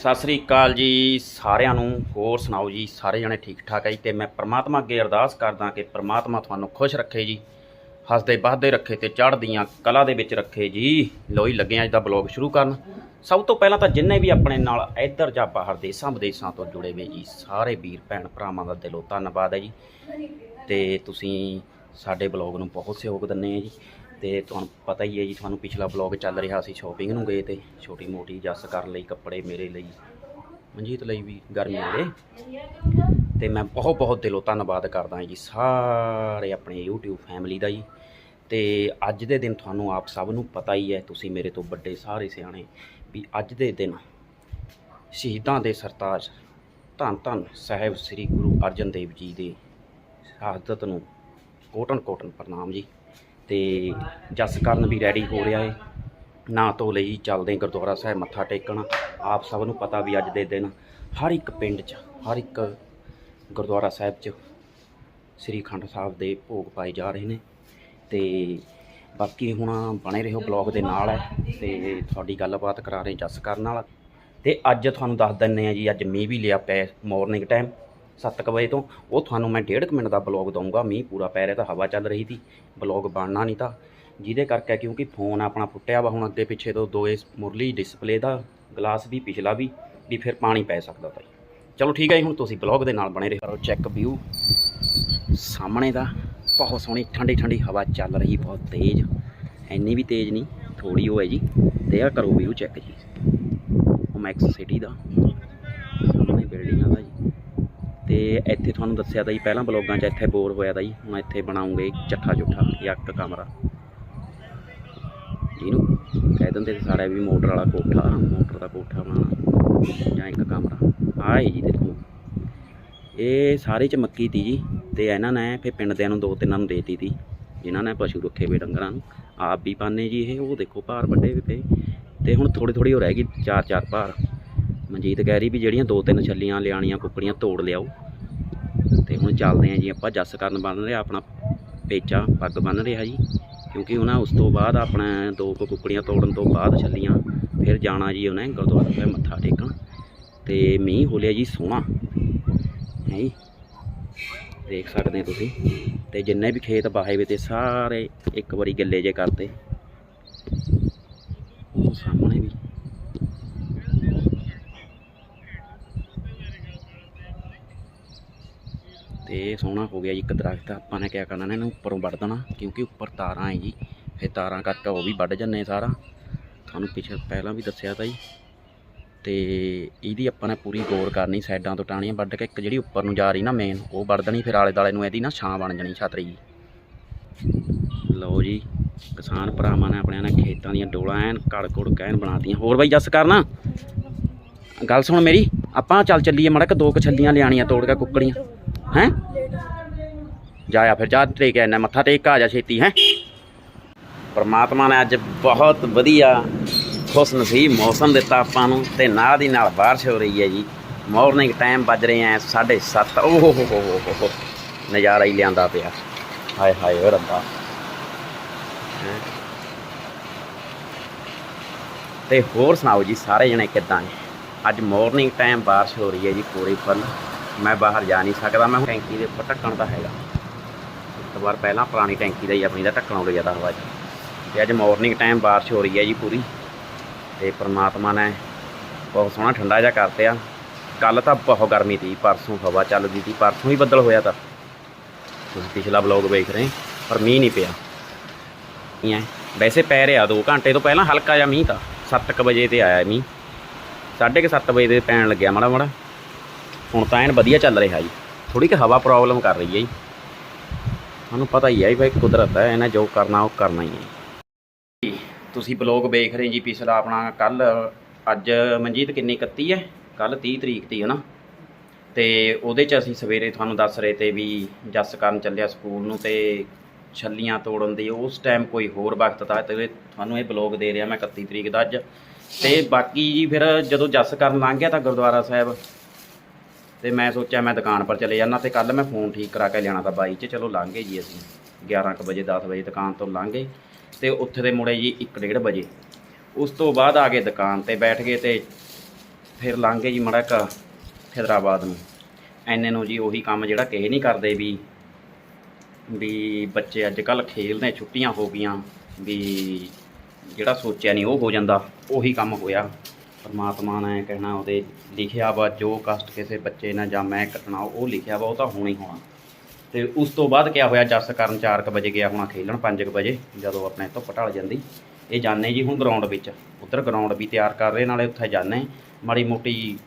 ਸਤਿ ਸ੍ਰੀ ਅਕਾਲ ਜੀ ਸਾਰਿਆਂ ਨੂੰ। ਹੋਰ ਸੁਣਾਓ ਜੀ, ਸਾਰੇ ਜਣੇ ਠੀਕ ਠਾਕ ਹੈ ਜੀ? ਤੇ ਮੈਂ ਪ੍ਰਮਾਤਮਾ ਅੱਗੇ ਅਰਦਾਸ ਕਰਦਾ ਕਿ ਪ੍ਰਮਾਤਮਾ ਤੁਹਾਨੂੰ ਖੁਸ਼ ਰੱਖੇ ਜੀ। ਹੱਸਦੇ ਵੱਸਦੇ ਰੱਖੇ ਤੇ ਚੜ੍ਹਦੀਆਂ ਕਲਾ ਦੇ ਵਿੱਚ ਰੱਖੇ ਜੀ। ਲੋ ਹੀ ਲੱਗੇ ਆ ਅੱਜ ਦਾ ਬਲੌਗ ਸ਼ੁਰੂ ਕਰਨ। ਸਭ ਤੋਂ ਪਹਿਲਾਂ ਤਾਂ ਜਿੰਨੇ ਵੀ ਆਪਣੇ ਨਾਲ ਇੱਧਰ ਜਾਂ ਬਾਹਰ ਦੇਸ਼ਾਂ ਵਿਦੇਸ਼ਾਂ ਤੋਂ ਜੁੜੇ ਹੋਏ ਜੀ, ਸਾਰੇ ਵੀਰ ਭੈਣ ਭਰਾਵਾਂ ਦਾ ਦਿਲੋਂ ਧੰਨਵਾਦ ਹੈ ਜੀ। ਤੇ ਤੁਸੀਂ ਸਾਡੇ ਬਲੌਗ ਨੂੰ ਬਹੁਤ ਸਹਿਯੋਗ ਦਿੰਦੇ ਆ ਜੀ। ਤੇ ਤੁਹਾਨੂੰ ਪਤਾ ਹੀ ਹੈ ਜੀ, ਤੁਹਾਨੂੰ ਪਿਛਲਾ ਬਲੌਗ ਚੱਲ ਰਿਹਾ ਸੀ ਸ਼ਾਪਿੰਗ ਨੂੰ ਗਏ ਤੇ ਛੋਟੀ ਮੋਟੀ ਜੱਸ ਕਰਨ ਲਈ ਕੱਪੜੇ ਮੇਰੇ ਲਈ, ਮਨਜੀਤ ਲਈ ਵੀ ਗਰਮੀਆਂ ਦੇ ਤੇ ਮੈਂ ਬਹੁਤ ਬਹੁਤ ਦਿਲੋਂ ਧੰਨਵਾਦ ਕਰਦਾ ਜੀ, ਸਾਰੇ ਆਪਣੇ YouTube ਫੈਮਿਲੀ ਦਾ ਜੀ। ਤੇ ਅੱਜ ਦੇ ਦਿਨ ਤੁਹਾਨੂੰ ਆਪ ਸਭ ਨੂੰ ਪਤਾ ਹੀ ਹੈ, ਤੁਸੀਂ ਮੇਰੇ ਤੋਂ ਵੱਡੇ ਸਾਰੇ ਸਿਆਣੇ, ਵੀ ਅੱਜ ਦੇ ਦਿਨ ਸ਼ਹੀਦਾਂ ਦੇ ਸਰਤਾਜ ਧੰਨ ਧੰਨ ਸਾਹਿਬ ਸ੍ਰੀ ਗੁਰੂ ਅਰਜਨ ਦੇਵ ਜੀ ਦੇ ਸ਼ਹਾਦਤ ਨੂੰ ਕੋਟਨ ਕੋਟਨ ਪ੍ਰਣਾਮ ਜੀ। ਤੇ ਜਸ ਕਰਨ ਵੀ ਰੈਡੀ ਹੋ ਰਿਹਾ ਏ। ਨਾ ਧੋ ਲਈ ਚੱਲਦੇ ਗੁਰਦੁਆਰਾ ਸਾਹਿਬ ਮੱਥਾ ਟੇਕਣ। ਆਪ ਸਭ ਨੂੰ ਪਤਾ ਵੀ ਅੱਜ ਦੇ ਦਿਨ ਹਰ ਇੱਕ ਪਿੰਡ 'ਚ, ਹਰ ਇੱਕ ਗੁਰਦੁਆਰਾ ਸਾਹਿਬ 'ਚ ਸ੍ਰੀ ਖੰਡ ਸਾਹਿਬ ਦੇ ਭੋਗ ਪਾਏ ਜਾ ਰਹੇ ਨੇ। ਤੇ ਬਾਕੀ ਹੁਣ ਬਣੇ ਰਹੋ ਬਲੌਗ ਦੇ ਨਾਲ ਹੈ ਤੇ ਤੁਹਾਡੀ ਗੱਲਬਾਤ ਕਰਾ ਰਹੇ ਜਸ ਕਰਨ ਨਾਲ। ਤੇ ਅੱਜ ਤੁਹਾਨੂੰ ਦੱਸ ਦਿੰਨੇ ਆ ਜੀ, ਅੱਜ ਮੀਂਹ ਵੀ ਲਿਆ ਪਿਆ ਮਾਰਨਿੰਗ ਟਾਈਮ 7:00 ਵਜੇ ਤੋਂ, ਉਹ ਤੁਹਾਨੂੰ ਮੈਂ ਡੇਢ ਕੁ ਮਿੰਟ ਦਾ ਬਲੌਗ ਦਊਂਗਾ। ਮੀਂਹ ਪੂਰਾ ਪੈ ਰਿਹਾ ਤਾਂ ਹਵਾ ਚੱਲ ਰਹੀ ਸੀ, ਬਲੌਗ ਬਣਨਾ ਨਹੀਂ ਤਾਂ। ਜਿਹਦੇ ਕਰਕੇ ਕਿਉਂਕਿ ਫੋਨ ਆਪਣਾ ਫੁੱਟਿਆ ਵਾ ਹੁਣ ਅੱਗੇ ਪਿੱਛੇ ਤੋਂ ਦੋਏ ਮੁਰਲੀ ਡਿਸਪਲੇ ਦਾ ਗਲਾਸ ਵੀ, ਪਿਛਲਾ ਵੀ ਵੀ ਫਿਰ ਪਾਣੀ ਪੈ ਸਕਦਾ ਤਾਂ ਜੀ। ਚਲੋ ਠੀਕ ਹੈ ਜੀ, ਹੁਣ ਤੁਸੀਂ ਬਲੌਗ ਦੇ ਨਾਲ ਬਣੇ ਰਹੋ। ਚੈੱਕ ਵਿਊ ਸਾਹਮਣੇ ਦਾ ਬਹੁਤ ਸੋਹਣੀ ਠੰਡੀ ਠੰਡੀ ਹਵਾ ਚੱਲ ਰਹੀ, ਬਹੁਤ ਤੇਜ਼। ਇੰਨੀ ਵੀ ਤੇਜ਼ ਨਹੀਂ ਥੋੜੀ ਉਹ ਹੈ ਜੀ। ਤੇ ਆ ਕਰੋ ਵਿਊ ਚੈੱਕ ਜੀ। ਮੈਕਸ ਸਿਟੀ ਦਾ। ਸਾਹਮਣੇ ਬਿਲਡਿੰਗਾਂ ਦਾ ਤੇ ਇੱਥੇ ਤੁਹਾਨੂੰ ਦੱਸਿਆ ਤਾਂ ਜੀ, ਪਹਿਲਾਂ ਬਲੌਗਾਂ 'ਚ ਇੱਥੇ ਬੋਰ ਹੋਇਆ ਤਾਂ ਜੀ, ਹੁਣ ਇੱਥੇ ਬਣਾਉਂਗੇ ਚੱਠਾ ਚੁੱਠਾ ਜਾਂ ਇੱਕ ਕਮਰਾ। ਇਹਨੂੰ ਕਹਿ ਦਿੰਦੇ ਸੀ ਸਾਡਾ ਵੀ ਮੋਟਰ ਵਾਲਾ ਕੋਠਾ, ਮੋਟਰ ਦਾ ਕੋਠਾ ਬਣਾਉਣਾ ਜਾਂ ਇੱਕ ਕਮਰਾ। ਆਹ ਹੈ ਜੀ ਦੇਖੋ। ਇਹ ਸਾਰੇ ਚ ਮੱਕੀ ਤੀ ਜੀ, ਤੇ ਇਹਨਾਂ ਨੇ ਫਿਰ ਪਿੰਡ ਦੇ ਨੂੰ ਦੋ ਤਿੰਨਾਂ ਨੂੰ ਦੇਤੀ ਤੀ ਜਿਨ੍ਹਾਂ ਨੇ ਪਸ਼ੂ ਰੱਖੇ ਵੇ ਡੰਗਰਾਂ ਨੂੰ। ਆਪ ਵੀ ਪਾਣੇ ਜੀ ਇਹ, ਉਹ ਦੇਖੋ ਭਾਰ ਵੱਡੇ ਵੀ ਪਏ। ਤੇ ਹੁਣ ਥੋੜੀ ਥੋੜੀ ਹੋ ਰਹਿ ਗਈ ਚਾਰ ਚਾਰ ਭਾਰ। ਮਨਜੀਤ ਕਹਿ ਰਹੀ ਵੀ ਜਿਹੜੀਆਂ ਦੋ ਤਿੰਨ ਛੱਲੀਆਂ ਲਿਆਣੀਆਂ ਕੁੱਕੜੀਆਂ ਤੋੜ ਲਿਆਓ। ਤੇ ਹੁਣ ਚੱਲਦੇ ਆਂ ਜੀ ਆਪਾਂ, ਜੱਸ ਕਰਨ ਬਣ ਰਿਹਾ, ਆਪਣਾ ਪੇਚਾ ਪੱਗ ਬੰਨ ਰਿਹਾ ਜੀ। ਕਿਉਂਕਿ ਉਹਨਾਂ ਉਸ ਤੋਂ ਬਾਅਦ ਆਪਣਾ ਦੋ ਕੁ ਕੁੱਕੜੀਆਂ ਤੋੜਨ ਤੋਂ ਬਾਅਦ ਛੱਲੀਆਂ, ਫਿਰ ਜਾਣਾ ਜੀ ਉਹਨੇ ਗੁਰਦੁਆਰਾ ਸਾਹਿਬ ਮੱਥਾ ਟੇਕਣ। ਤੇ ਮੀਂਹ ਹੋ ਲਿਆ ਜੀ ਸੋਹਣਾ। ਹੈ ਜੀ? ਦੇਖ ਸਕਦੇ ਤੁਸੀਂ। ਤੇ ਜਿੰਨੇ ਵੀ ਖੇਤ ਬਾਹੇ ਵੇ ਤੇ ਸਾਰੇ ਇੱਕ ਵਾਰੀ ਗਿੱਲੇ ਜੇ ਕਰਤੇ ਉਹ ਸਾਹਮਣੇ ਵੀ ਤੇ ਸੋਹਣਾ ਹੋ ਗਿਆ ਜੀ, ਇੱਕ ਦਰਖਤ ਆਪਾਂ ਨੇ ਕਿਆ ਕਰਨਾ ਨਾ, ਇਹਨੂੰ ਉੱਪਰੋਂ ਵੱਢ ਦੇਣਾ, ਕਿਉਂਕਿ ਉੱਪਰ ਤਾਰਾਂ ਹੈ ਜੀ, ਫਿਰ ਤਾਰਾਂ ਕੱਟ ਉਹ ਵੀ ਵੱਢ ਜੰਨੇ ਸਾਰਾ। ਤੁਹਾਨੂੰ ਪਿਛੇ ਪਹਿਲਾਂ ਵੀ ਦੱਸਿਆ ਤਾਂ ਜੀ। ਤੇ ਇਹਦੀ ਆਪਾਂ ਨੇ ਪੂਰੀ ਗੌਰ ਕਰਨੀ, ਸਾਈਡਾਂ ਤੋਂ ਟਾਣੀਆਂ ਵੱਢ ਕੇ, ਇੱਕ ਜਿਹੜੀ ਉੱਪਰ ਨੂੰ ਜਾ ਰਹੀ ਨਾ ਮੇਨ ਉਹ ਵੱਢ ਦੇਣੀ, ਫਿਰ ਆਲੇ ਦਾਲੇ ਨੂੰ ਇਹਦੀ ਨਾ ਛਾਂ ਬਣ ਜਾਣੀ, ਛਤਰੀ ਜੀ। ਲਓ ਜੀ, ਕਿਸਾਨ ਭਰਾਵਾਂ ਨੇ ਆਪਣਿਆਂ ਨੇ ਖੇਤਾਂ ਦੀਆਂ ਡੋਲਾਂ ਐਨ ਕੜ ਕੁੜ ਕਹਿਣ ਬਣਾਤੀਆਂ। ਹੋਰ ਬਾਈ, ਜੱਸ ਕਰਨਾ? ਗੱਲ ਸੁਣ ਮੇਰੀ। ਆਪਾਂ ਚੱਲ ਚੱਲੀਏ ਮੜਾ ਕਿ ਦੋ ਕੁ ਛੱਲੀਆਂ ਲਿਆਣੀਆਂ ਤੋੜ ਕੇ ਕੁੱਕੜੀਆਂ। ਹੈਂ? ਜਾਇਆ ਫਿਰ, ਜਾ ਟੇਕ ਆਣਾ ਮੱਥਾ ਟੇਕ, ਆ ਜਾ ਛੇਤੀ, ਹੈ? ਪਰਮਾਤਮਾ ਨੇ ਅੱਜ ਬਹੁਤ ਵਧੀਆ ਖੁਸ਼ ਨਸੀਬ ਮੌਸਮ ਦਿੱਤਾ ਆਪਾਂ ਨੂੰ ਤੇ ਨਾਲ ਦੀ ਨਾਲ ਬਾਰਿਸ਼ ਹੋ ਰਹੀ ਹੈ ਜੀ। ਮਾਰਨਿੰਗ ਟਾਈਮ ਵੱਜ ਰਹੇ ਐ 7:30 ਓਹ ਹੋ ਹੋ ਹੋ ਨਜ਼ਾਰਾ ਹੀ ਲਿਆਂਦਾ ਪਿਆ। ਹਾਏ ਹਾਏ ਓ ਰੱਬਾ। ਹੈਂ। ਤੇ ਹੋਰ ਸੁਣਾਓ ਜੀ, ਸਾਰੇ ਜਣੇ ਕਿੱਦਾਂ ਨੇ? ਅੱਜ ਮਾਰਨਿੰਗ ਟਾਈਮ ਬਾਰਿਸ਼ ਹੋ ਰਹੀ ਹੈ ਜੀ ਪੂਰੀ ਫੁੱਲ ਮੈਂ ਬਾਹਰ ਜਾ ਨਹੀਂ ਸਕਦਾ, ਮੈਂ ਟੈਂਕੀ ਦੇ ਉੱਪਰ ਢੱਕਣ ਦਾ ਹੈਗਾ। ਇੱਕ ਵਾਰ ਪਹਿਲਾਂ ਪੁਰਾਣੀ ਟੈਂਕੀ ਦਾ ਹੀ ਆਪਣੀ ਦਾ ਢੱਕਣ ਉੱਡ ਜ਼ਿਆਦਾ ਹਵਾ 'ਚ। ਤੇ ਅੱਜ ਮਾਰਨਿੰਗ ਟਾਈਮ ਬਾਰਿਸ਼ ਹੋ ਰਹੀ ਹੈ ਜੀ ਪੂਰੀ। ਤੇ ਪ੍ਰਮਾਤਮਾ ਨੇ ਬਹੁਤ ਸੋਹਣਾ ਠੰਡਾ ਜਿਹਾ ਕਰਤਿਆ ਕੱਲ ਤਾਂ ਬਹੁਤ ਗਰਮੀ ਸੀ, ਪਰਸੋਂ ਹਵਾ ਚੱਲਦੀ ਸੀ, ਪਰਸੋਂ ਹੀ ਬੱਦਲ ਹੋਇਆ ਤਾਂ। ਤੁਸੀਂ ਪਿਛਲਾ ਬਲੌਗ ਵੇਖ ਰਹੇ ਪਰ ਮੀਂਹ ਨਹੀਂ ਪਿਆ। ਨਹੀਂ ਵੈਸੇ ਪੈ ਰਿਹਾ 2 ਘੰਟੇ ਤੋਂ ਪਹਿਲਾਂ ਹਲਕਾ ਜਿਹਾ ਮੀਂਹ ਤਾਂ 7:00 ਵਜੇ ਤੇ ਆਇਆ ਮੀਂਹ। 7:30 ਵਜੇ ਦੇ ਪੈਣ ਲੱਗਿਆ ਮਾੜਾ ਮਾੜਾ। ਹੁਣ ਤਾਂ ਐਨ ਵਧੀਆ ਚੱਲ ਰਿਹਾ ਜੀ। ਥੋੜੀ ਕਿ ਹਵਾ ਪ੍ਰੋਬਲਮ ਕਰ ਰਹੀ ਹੈ ਜੀ। ਤੁਹਾਨੂੰ ਪਤਾ ਹੀ ਹੈ ਵੀ ਭਾਈ ਕੁਦਰਤ ਹੈ, ਇਹਨੇ ਜੋ ਕਰਨਾ ਉਹ ਕਰਨਾ ਹੀ ਹੈ। ਤੁਸੀਂ ਬਲੌਗ ਵੇਖ ਰਹੇ ਜੀ, ਪਿਛਲਾ ਆਪਣਾ ਕੱਲ, ਅੱਜ ਮਨਜੀਤ ਕਿੰਨੀ 31 ਹੈ? ਕੱਲ 30 ਤਰੀਕ ਤੀ ਹੈ ਨਾ। ਤੇ ਉਹਦੇ ਚ ਅਸੀਂ ਸਵੇਰੇ ਤੁਹਾਨੂੰ ਦੱਸ ਰਹੇ ਤੇ ਵੀ ਜੱਸ ਕਰਨ ਚੱਲਿਆ ਸਕੂਲ ਨੂੰ ਤੇ ਛੱਲੀਆਂ ਤੋੜਨ ਦੀ, ਉਸ ਟਾਈਮ ਕੋਈ ਹੋਰ ਵਕਤ ਤਾਂ ਤੁਹਾਨੂੰ ਇਹ ਬਲੌਗ ਦੇ ਰਿਹਾ ਮੈਂ 31 ਤਰੀਕ ਦਾ ਅੱਜ। ਤੇ ਬਾਕੀ ਜੀ ਫਿਰ ਜਦੋਂ ਜੱਸ ਕਰਨ ਲੰਘ ਗਿਆ ਤਾਂ ਗੁਰਦੁਆਰਾ ਸਾਹਿਬ, ਤੇ ਮੈਂ ਸੋਚਿਆ ਮੈਂ ਦੁਕਾਨ ਪਰ ਚਲੇ ਜਾਣਾ ਤੇ ਕੱਲ ਮੈਂ ਫੋਨ ਠੀਕ ਕਰਾ ਕੇ ਲਿਆਣਾ ਤਾਂ ਬਾਈ 'ਚ, ਚਲੋ ਲੰਘ ਜੀ ਅਸੀਂ। 11 ਕੁ ਵਜੇ 10 ਵਜੇ ਦੁਕਾਨ ਤੋਂ ਲੰਘ ਗਏ ਤੇ ਉੱਥੇ ਦੇ ਮੁੜੇ ਜੀ 1:30 ਵਜੇ। ਉਸ ਤੋਂ ਬਾਅਦ ਆ ਗਏ ਦੁਕਾਨ ਤੇ ਬੈਠ ਗਏ ਤੇ ਫਿਰ ਲੰਘੇ ਜੀ ਮੜਾ ਕ ਹੈਦਰਾਬਾਦ ਨੂੰ। ਐਨੇ ਨੂੰ ਜੀ ਉਹੀ ਕੰਮ ਜਿਹੜਾ ਕਿਸੇ ਨਹੀਂ ਕਰਦੇ ਵੀ ਵੀ ਬੱਚੇ ਅੱਜ ਕੱਲ ਖੇਲਦੇ, ਛੁੱਟੀਆਂ ਹੋ ਗਈਆਂ, ਵੀ ਜਿਹੜਾ ਸੋਚਿਆ ਨਹੀਂ, ਉਹ ਹੋ ਜਾਂਦਾ। ਉਹੀ ਕੰਮ ਹੋਇਆ। ਪਰਮਾਤਮਾ ਨੇ ਕਹਿਣਾ, ਉਹਦੇ ਲਿਖਿਆ ਵਾ, ਜੋ ਕਸ਼ਟ ਕਿਸੇ ਬੱਚੇ ਨਾਲ ਜਾਂ ਮੈਂ ਕੱਟਣਾ, ਉਹ ਲਿਖਿਆ ਵਾ, ਉਹ ਤਾਂ ਹੋਣਾ ਹੀ ਹੋਣਾ। ਤੇ ਉਸ ਤੋਂ ਬਾਅਦ ਕਿਆ ਹੋਇਆ, ਜੱਸ ਕਰਨ 4:00 ਵਜੇ ਗਿਆ ਹੋਣਾ ਖੇਲਣ 5:00 ਵਜੇ, ਜਦੋਂ ਆਪਣੇ ਧੁੱਪ ਢਲ ਜਾਂਦੀ। ਇਹ ਜਾਣੇ ਜੀ ਹੁਣ ਗਰਾਊਂਡ ਵਿੱਚ। ਉੱਧਰ ਗਰਾਊਂਡ ਵੀ ਤਿਆਰ ਕਰ ਰਹੇ, ਨਾਲੇ ਉੱਥੇ ਜਾਣੇ ਮਾੜੀ ਮੋਟੀ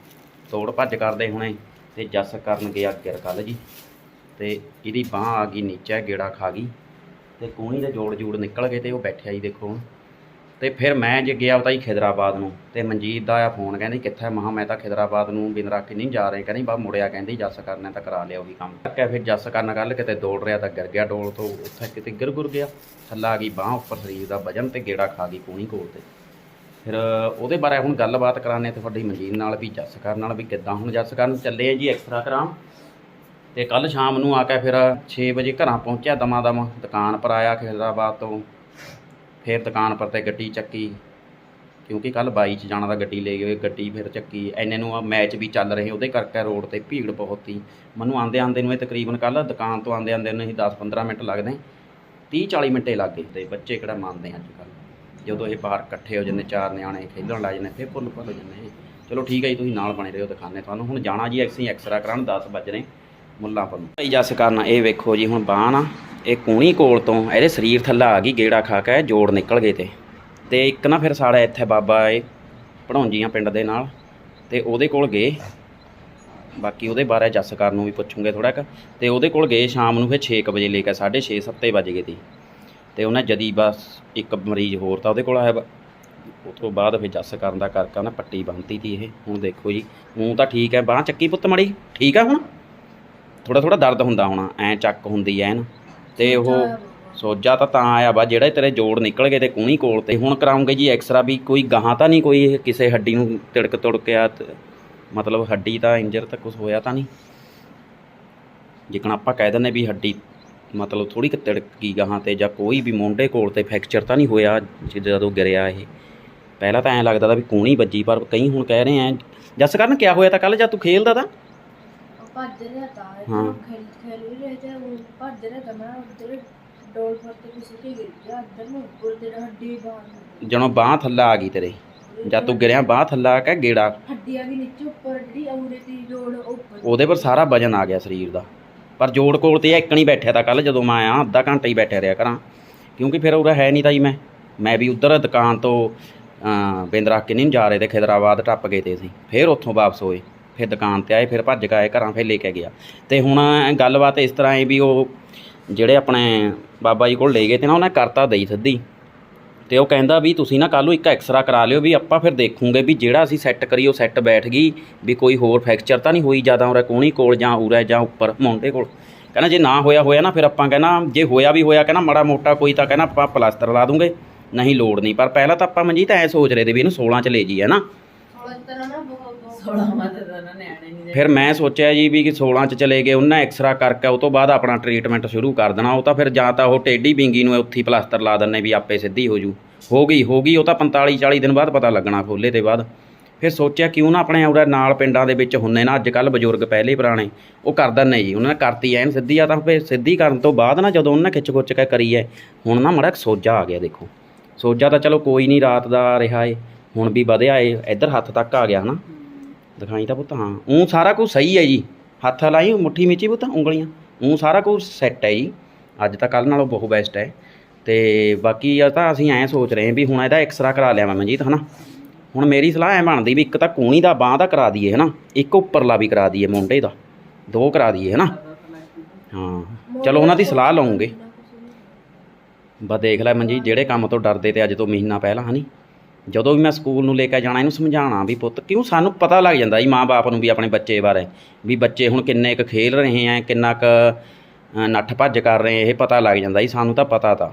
ਤੋੜ ਭੱਜ ਕਰਦੇ ਹੁਣੇ, ਤੇ ਜੱਸ ਕਰਨ ਗਿਆ ਗਿਰ ਕੱਲ ਜੀ। ਤੇ ਇਹਦੀ ਬਾਹ ਆ ਗਈ, ਨੀਚੇ ਗੇੜਾ ਖਾ ਗਈ। ਤੇ ਕੂਣੀ ਦੇ ਜੋੜ ਜੂੜ ਨਿਕਲ ਗਏ ਤੇ ਉਹ ਬੈਠਿਆ ਜੀ ਦੇਖੋ ਹੁਣ। ਤੇ ਫਿਰ ਮੈਂ ਜੇ ਗਿਆ ਤਾਂ ਜੀ ਖਿਦਰਾਬਾਦ ਨੂੰ, ਤੇ ਮਨਜੀਤ ਦਾ ਆ ਫੋਨ ਕਹਿੰਦੀ, ਕਿੱਥੇ? ਮਹਾ ਮੈਂ ਤਾਂ ਖਿਦਰਾਬਾਦ ਨੂੰ ਬਿੰਦਰਾ ਕੇ ਨਹੀਂ ਜਾ ਰਹੇ। ਕਹਿੰਦੀ ਬਾ ਮੁੜਿਆ। ਕਹਿੰਦੀ, ਜੱਸ ਕਰਨਾ ਤਾਂ ਕਰਾ ਲਿਆ ਉਹੀ ਕੰਮ। ਕਰਕੇ ਫਿਰ ਜੱਸ ਕਰਨ ਗੱਲ ਕਿਤੇ ਦੌੜ ਰਿਹਾ ਤਾਂ ਗਿਰ ਗਿਆ ਡੋਲ ਤੋਂ, ਉੱਥੇ ਕਿਤੇ ਗਿਰ ਗੁਰ ਗਿਆ। ਥੱਲਾ ਆ ਗਈ ਬਾਹ ਉੱਪਰ ਸਰੀਰ ਦਾ ਵਜਨ ਤੇ ਗੇੜਾ ਖਾ ਗਈ ਕੂਣੀ ਕੋਲ ਤੇ। ਫਿਰ ਉਹਦੇ ਬਾਰੇ ਹੁਣ ਗੱਲਬਾਤ ਕਰਾਣੇ ਤੁਹਾਡੀ ਮਨਜੀਤ ਨਾਲ ਵੀ, ਜੱਸ ਕਰਨ ਨਾਲ ਵੀ ਕਿੱਦਾਂ ਹੁਣ ਜੱਸ ਕਰਨ ਚੱਲੇ ਆ ਜੀ ਐਕਸਰਾ ਕਰਾਂ ਤੇ ਕੱਲ ਸ਼ਾਮ ਨੂੰ ਆ ਕੇ ਫਿਰ 6 ਵਜੇ ਘਰਾਂ ਪਹੁੰਚਿਆ ਦਮਾ ਦਮ, ਦੁਕਾਨ ਪਰ ਆਇਆ ਖਿਦਰਾਬਾਦ ਤੋਂ। ਫਿਰ ਦੁਕਾਨ ਪਰ ਤੇ ਗੱਡੀ ਚੱਕੀ। ਕਿਉਂਕਿ ਕੱਲ ਬਾਈ ਚ ਜਾਣਾ ਦਾ ਗੱਡੀ ਲੈ ਗਏ, ਗੱਡੀ ਫਿਰ ਚੱਕੀ। ਐਨੇ ਨੂੰ ਆ ਮੈਚ ਵੀ ਚੱਲ ਰਹੇ, ਉਹਦੇ ਕਰਕੇ ਰੋਡ ਤੇ ਭੀੜ ਬਹੁਤ ਸੀ। ਮੈਨੂੰ ਆਂਦੇ ਆਂਦੇ ਨੂੰ ਇਹ ਤਕਰੀਬਨ ਕੱਲ ਦੁਕਾਨ ਤੋਂ ਆਂਦੇ ਆਂਦੇ ਨੂੰ ਅਸੀਂ 10-15 ਮਿੰਟ ਲੱਗਦੇ 30-40 ਮਿੰਟੇ ਲੱਗ ਗਏ ਤੇ ਬੱਚੇ ਕਿਹੜਾ ਮੰਨਦੇ ਅੱਜ ਕੱਲ ਜਦੋਂ ਇਹ ਬਾਹਰ ਇਕੱਠੇ ਹੋ ਜਾਂਦੇ, ਚਾਰ ਨਿਆਣੇ ਖੇਡਣ ਲੱਗ ਜਾਂਦੇ, ਫਿਰ ਭੁੱਲ ਭੁੱਲ ਜਾਂਦੇ ਚਲੋ ਠੀਕ ਹੈ ਜੀ, ਤੁਸੀਂ ਨਾਲ ਬਣੇ ਰਹੋ ਦਿਖਾਣੇ ਤੁਹਾਨੂੰ ਹੁਣ ਜਾਣਾ ਜੀ, ਅਸੀਂ ਐਕਸਰਾ ਕਰਾਉਣ 10 ਵਜੇ ਮੁੱਲਾਂਪੁਰ ਨੂੰ। ਭਾਈ ਜੱਸ ਕਰਨਾ, ਇਹ ਵੇਖੋ ਜੀ, ਹੁਣ ਬਾਂਹ ਆ ਇਹ ਕੂਣੀ ਕੋਲ ਤੋਂ ਇਹਦੇ ਸਰੀਰ ਥੱਲੇ ਆ ਗਈ, ਗੇੜਾ ਖਾ ਕੇ ਜੋੜ ਨਿਕਲ ਗਏ ਤੇ। ਤੇ ਇੱਕ ਨਾ ਫਿਰ ਸਾਡਾ ਇੱਥੇ ਬਾਬਾ ਏ ਪੜਾਉਂਜੀਆਂ ਪਿੰਡ ਦੇ ਨਾਲ ਤੇ ਉਹਦੇ ਕੋਲ ਗਏ। ਬਾਕੀ ਉਹਦੇ ਬਾਰੇ ਜੱਸ ਕਰਨ ਨੂੰ ਵੀ ਪੁੱਛੂਗੇ ਥੋੜਾ ਕੁ। ਤੇ ਉਹਦੇ ਕੋਲ ਗਏ ਸ਼ਾਮ ਨੂੰ ਫਿਰ 6 ਵਜੇ ਲੈ ਕੇ 6:30 7 ਵਜੇ ਗਏ ਤੀ ਤੇ ਉਹਨੇ ਜਦੀ ਬਸ ਇੱਕ ਮਰੀਜ਼ ਹੋਰ ਤਾਂ ਉਹਦੇ ਕੋਲ ਆਇਆ ਵਾ। ਉਹ ਤੋਂ ਬਾਅਦ ਫਿਰ ਜੱਸ ਕਰਨ ਦਾ ਕਰਕੇ ਉਹਨੇ ਪੱਟੀ ਬੰਨਤੀ ਤੀ ਇਹ। ਹੁਣ ਦੇਖੋ ਜੀ, ਹੁਣ ਤਾਂ ਠੀਕ ਹੈ, ਬਾਂਹ ਚੱਕੀ ਪੁੱਤ ਮੜੀ, ਠੀਕ ਆ ਹੁਣ? ਥੋੜਾ ਥੋੜਾ ਦਰਦ ਹੁੰਦਾ ਹੋਣਾ, ਐ ਚੱਕ ਹੁੰਦੀ ਐ ਨਾ ਤੇ ਉਹ ਸੋਜਾ ਤਾਂ ਤਾਂ ਆਇਆ ਵਾ ਜਿਹੜੇ ਤੇਰੇ ਜੋੜ ਨਿਕਲ ਗਏ ਤੇ ਕੂਣੀ ਕੋਲ ਤੇ ਹੁਣ ਕਰਾਉਂਗੇ ਜੀ ਐਕਸਰਾ ਵੀ ਕੋਈ ਗਾਹਾਂ ਤਾਂ ਨਹੀਂ ਕੋਈ ਇਹ ਕਿਸੇ ਹੱਡੀ ਨੂੰ ਤਿੜਕ ਤੁੜਕਿਆ ਮਤਲਬ ਹੱਡੀ ਤਾਂ ਇੰਜਰ ਤਾਂ ਕੁਝ ਹੋਇਆ ਤਾਂ ਨਹੀਂ। ਜਿਕਣ ਆਪਾਂ ਕਹਿ ਦਿੰਦੇ ਵੀ ਹੱਡੀ ਮਤਲਬ ਥੋੜੀ ਕੁ ਤਿੜਕ ਗਈ ਗਾਹਾਂ ਤੇ ਜਾਂ ਕੋਈ ਵੀ ਮੋਢੇ ਕੋਲ ਤੇ ਫ੍ਰੈਕਚਰ ਤਾਂ ਨਹੀਂ ਹੋਇਆ ਜਦੋਂ ਗਿਰਿਆ ਇਹ। ਪਹਿਲਾਂ ਤਾਂ ਐਂ ਲੱਗਦਾ ਤਾਂ ਵੀ ਕੂਣੀ ਵੱਜੀ ਪਰ ਕਈ ਹੁਣ ਕਹਿ ਰਹੇ ਐ ਜੱਸ ਕਰਨ ਕਿਆ ਹੋਇਆ ਤਾਂ ਕੱਲ ਜਦ ਤੂੰ ਖੇਲਦਾ ਤਾਂ? ਵੀ ਗਿਆ ਅੰਦਰ ਨੂੰ ਉੱਪਰ ਤੇ ਹੱਡੀ ਬਾਹਰ ਜਦੋਂ ਬਾਹ ਥੱਲਾ ਆ ਗਈ ਤੇਰੇ। ਜਦ ਤੂੰ ਗਿਰਿਆ ਬਾਹ ਥੱਲਾ ਆ ਕੇ ਗੇੜਾ। ਹੱਡੀ ਆ ਗਈ ਨੀਚੇ ਉੱਪਰ ਜਿਹੜੀ ਔਰੇ ਦੀ ਜੋੜ ਉੱਪਰ। ਉਹਦੇ ਪਰ ਸਾਰਾ ਵਜਨ ਆ ਗਿਆ ਸਰੀਰ ਦਾ। ਪਰ ਜੋੜ ਕੋਲ ਤੇ ਇੱਕ ਨਹੀਂ ਬੈਠਿਆ ਤਾਂ ਕੱਲ ਜਦੋਂ ਮੈਂ ਆਇਆ ਅੱਧਾ ਘੰਟਾ ਹੀ ਬੈਠਿਆ ਰਿਹਾ ਕਰਾਂ। ਕਿਉਂਕਿ ਫਿਰ ਉਰੇ ਹੈ ਨਹੀਂ ਤਾਂ ਜੀ ਮੈਂ। ਮੈਂ ਵੀ ਉਧਰ ਦੁਕਾਨ ਤੋਂ ਬਿੰਦਰਾ ਕਿੰਨੀ ਜਾ ਰਹੇ ਤੇ ਖਿਦਰਾਬਾਦ ਟੱਪ ਗਏ ਤੇ ਅਸੀਂ। ਫਿਰ ਉੱਥੋਂ ਵਾਪਸ ਹੋਏ। ਫਿਰ ਦੁਕਾਨ ਤੇ ਆਏ, ਫਿਰ ਭੱਜ ਕੇ ਆਏ, ਘਰਾਂ ਫਿਰ ਲੈ ਕੇ ਗਿਆ। ਤੇ ਹੁਣ ਗੱਲਬਾਤ ਇਸ ਤਰ੍ਹਾਂ ਹੈ ਵੀ ਉਹ ਜਿਹੜੇ ਆਪਣੇ ਬਾਬਾ ਜੀ ਕੋਲ ਲੈ ਗਏ ਤੇ ਨਾ ਉਹਨੇ ਕਰਤਾ ਦਈ ਸਿੱਧੀ। ਤੇ ਉਹ ਕਹਿੰਦਾ ਵੀ ਤੁਸੀਂ ਨਾ ਕੱਲ੍ਹ ਨੂੰ ਇੱਕ ਐਕਸਰਾ ਕਰਾ ਲਿਓ ਵੀ ਆਪਾਂ ਫਿਰ ਦੇਖੂਗੇ ਵੀ ਜਿਹੜਾ ਅਸੀਂ ਸੈੱਟ ਕਰੀ ਉਹ ਸੈੱਟ ਬੈਠ ਗਈ, ਵੀ ਕੋਈ ਹੋਰ ਫ੍ਰੈਕਚਰ ਤਾਂ ਨਹੀਂ ਹੋਈ ਜ਼ਿਆਦਾ ਉਰੇ ਕੋਣੀ ਕੋਲ ਜਾਂ ਉਰੇ ਜਾਂ ਉੱਪਰ ਮੋਢੇ ਕੋਲ। ਕਹਿੰਦਾ ਜੇ ਨਾ ਹੋਇਆ ਹੋਇਆ ਨਾ ਫਿਰ ਆਪਾਂ ਕਹਿੰਦਾ ਜੇ ਹੋਇਆ ਵੀ ਹੋਇਆ ਕਹਿੰਦਾ ਮਾੜਾ ਮੋਟਾ ਕੋਈ ਤਾਂ ਕਹਿੰਦਾ ਆਪਾਂ ਪਲਾਸਟਰ ਲਾ ਦੂੰਗੇ। ਨਹੀਂ ਲੋੜ ਨਹੀਂ, ਪਰ ਪਹਿਲਾਂ ਤਾਂ ਆਪਾਂ ਮਨਜੀਤ ਐ ਸੋਚ ਰਹੇ ਤੇ ਵੀ ਇਹਨੂੰ 16 ਚ ਲੈ ਜੀ ਹੈ ਨਾ? ਥੋੜਾ ਤਰ੍ਹਾਂ ਨਾ ਬਹੁਤ ਬਹੁਤ ਸੋਲਾਂ ਮਤ ਤਾਂ ਨਾ ਨਿਆਣੇ ਨਹੀਂ ਫਿਰ ਮੈਂ ਸੋਚਿਆ ਜੀ ਵੀ ਕਿ 16 ਚ ਚਲੇ ਗਏ, ਉਹਨਾਂ ਐਕਸਰਾ ਕਰਕੇ ਉਹ ਤੋਂ ਬਾਅਦ ਆਪਣਾ ਟ੍ਰੀਟਮੈਂਟ ਸ਼ੁਰੂ ਕਰ ਦੇਣਾ। ਉਹ ਤਾਂ ਫਿਰ ਜਾਂ ਤਾਂ ਉਹ ਟੇਢੀ ਬਿੰਗੀ ਨੂੰ ਉੱਥੇ ਹੀ ਪਲਾਸਟਰ ਲਾ ਦਿੰਨੇ ਵੀ ਆਪੇ ਸਿੱਧੀ ਹੋ ਜੂ। ਹੋ ਗਈ ਹੋ ਗਈ, ਉਹ ਤਾਂ 45 40 ਦਿਨ ਬਾਅਦ ਪਤਾ ਲੱਗਣਾ, ਖੋਲੇ ਤੇ ਬਾਅਦ। ਫਿਰ ਸੋਚਿਆ ਕਿਉਂ ਨਾ ਆਪਣੇ ਉਰੇ ਨਾਲ ਪਿੰਡਾਂ ਦੇ ਵਿੱਚ ਹੁੰਨੇ ਨਾ ਅੱਜ ਕੱਲ ਬਜ਼ੁਰਗ ਪਹਿਲੇ ਪੁਰਾਣੇ, ਉਹ ਕਰ ਦਿੰਨੇ ਜੀ। ਉਹਨਾਂ ਨੇ ਕਰਤੀ ਐਨ ਸਿੱਧੀ ਆ ਤਾਂ ਫਿਰ ਸਿੱਧੀ ਕਰਨ ਤੋਂ ਬਾਅਦ ਨਾ ਜਦੋਂ ਉਹਨਾਂ ਨੇ ਖਿੱਚ ਖੁੱਚ ਕੇ ਕਰੀ ਹੈ ਹੁਣ ਨਾ ਮੜਾ ਸੋਜਾ ਆ ਗਿਆ ਦੇਖੋ। ਸੋਜਾ ਤਾਂ ਚਲੋ ਕੋਈ ਨਹੀਂ, ਰਾਤ ਦਾ ਰਿਹਾ ਏ, ਹੁਣ ਵੀ ਵਧਿਆ ਏ, ਇੱਧਰ ਹੱਥ ਤੱਕ ਆ ਗਿਆ ਹਨਾ। ਦਿਖਾਈ ਤਾਂ ਪੁੱਤ, ਹਾਂ। ਉਹ ਸਾਰਾ ਕੁਝ ਸਹੀ ਹੈ ਜੀ। ਹੱਥ ਲਾਈ, ਮੁੱਠੀ ਮਿੱਚੀ ਪੁੱਤ, ਉਂਗਲੀਆਂ। ਉਹ ਸਾਰਾ ਕੁਝ ਸੈੱਟ ਹੈ ਜੀ। ਅੱਜ ਤਾਂ ਕੱਲ ਨਾਲੋਂ ਬਹੁਤ ਬੈਸਟ ਹੈ। ਤੇ ਬਾਕੀ ਆ ਤਾਂ ਅਸੀਂ ਐਂ ਸੋਚ ਰਹੇ ਹਾਂ ਵੀ ਹੁਣ ਇਹਦਾ ਐਕਸਰਾ ਕਰਾ ਲਿਆ ਮੈਂ ਮਨਜੀਤ, ਹਨਾ? ਹੁਣ ਮੇਰੀ ਸਲਾਹ ਐ ਬਣਦੀ ਵੀ ਇੱਕ ਤਾਂ ਕੂਣੀ ਦਾ ਬਾਹ ਦਾ ਕਰਾ ਦਈਏ, ਹਨਾ? ਇੱਕ ਉੱਪਰਲਾ ਵੀ ਕਰਾ ਦਈਏ ਮੁੰਡੇ ਦਾ। ਦੋ ਕਰਾ ਦਈਏ, ਹਨਾ? ਹਾਂ। ਚਲੋ ਉਹਨਾਂ ਦੀ ਸਲਾਹ ਲਵਾਂਗੇ ਬਸ ਦੇਖ ਲੈ ਮਨਜੀਤ, ਜਿਹੜੇ ਕੰਮ ਤੋਂ ਡਰਦੇ ਤੇ ਅੱਜ ਤੋਂ ਮਹੀਨਾ ਪਹਿਲਾਂ, ਹਨੀ? ਜਦੋਂ ਵੀ ਮੈਂ ਸਕੂਲ ਨੂੰ ਲੈ ਕੇ ਜਾਣਾ, ਇਹਨੂੰ ਸਮਝਾਉਣਾ ਵੀ ਪੁੱਤ, ਕਿਉਂ ਸਾਨੂੰ ਪਤਾ ਲੱਗ ਜਾਂਦਾ ਜੀ ਮਾਂ-ਬਾਪ ਨੂੰ ਵੀ ਆਪਣੇ ਬੱਚੇ ਬਾਰੇ, ਵੀ ਬੱਚੇ ਹੁਣ ਕਿੰਨੇ ਕੁ ਖੇਲ ਰਹੇ ਆ, ਕਿੰਨਾ ਕੁ ਨੱਠ ਭੱਜ ਕਰ ਰਹੇ ਇਹ ਪਤਾ ਲੱਗ ਜਾਂਦਾ ਜੀ, ਸਾਨੂੰ ਤਾਂ ਪਤਾ ਤਾਂ।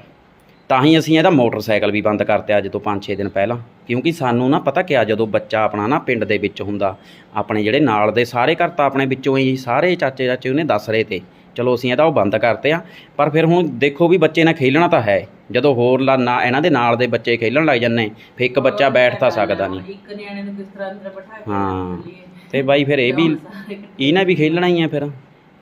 ਤਾਂ ਹੀ ਅਸੀਂ ਇਹਦਾ ਮੋਟਰਸਾਈਕਲ ਵੀ ਬੰਦ ਕਰਤੇ ਅੱਜ ਤੋਂ 5-6 ਦਿਨ ਪਹਿਲਾਂ, ਕਿਉਂਕਿ ਸਾਨੂੰ ਨਾ ਪਤਾ ਕਿਆ ਜਦੋਂ ਬੱਚਾ ਆਪਣਾ ਨਾ ਪਿੰਡ ਦੇ ਵਿੱਚ ਹੁੰਦਾ, ਆਪਣੇ ਜਿਹੜੇ ਨਾਲ ਦੇ ਸਾਰੇ ਘਰ ਤਾਂ ਆਪਣੇ ਵਿੱਚੋਂ ਹੀ, ਸਾਰੇ ਚਾਚੇ ਚਾਚੇ ਉਹਨੇ ਦੱਸ ਰਹੇ ਤੇ। ਚਲੋ ਅਸੀਂ ਇਹਦਾ ਉਹ ਬੰਦ ਕਰਤੇ ਆ ਪਰ ਫਿਰ ਹੁਣ ਦੇਖੋ ਵੀ ਬੱਚੇ ਨੇ ਖੇਲਣਾ ਤਾਂ ਹੈ। ਜਦੋਂ ਹੋਰ ਲਾ- ਨਾ ਇਹਨਾਂ ਦੇ ਨਾਲ ਦੇ ਬੱਚੇ ਖੇਲਣ ਲੱਗ ਜਾਂਦੇ ਫਿਰ ਇੱਕ ਬੱਚਾ ਬੈਠ ਤਾਂ ਸਕਦਾ ਨਹੀਂ। ਇੱਕ ਨਿਆਣੇ ਨੂੰ ਕਿਸ ਤਰ੍ਹਾਂ ਅੰਦਰ ਬਿਠਾ ਕੇ ਹਾਂ। ਤੇ ਬਾਈ ਫਿਰ ਇਹ ਵੀ। ਇਹਨੇ ਵੀ ਖੇਲਣਾ ਹੀ ਹੈ ਫਿਰ।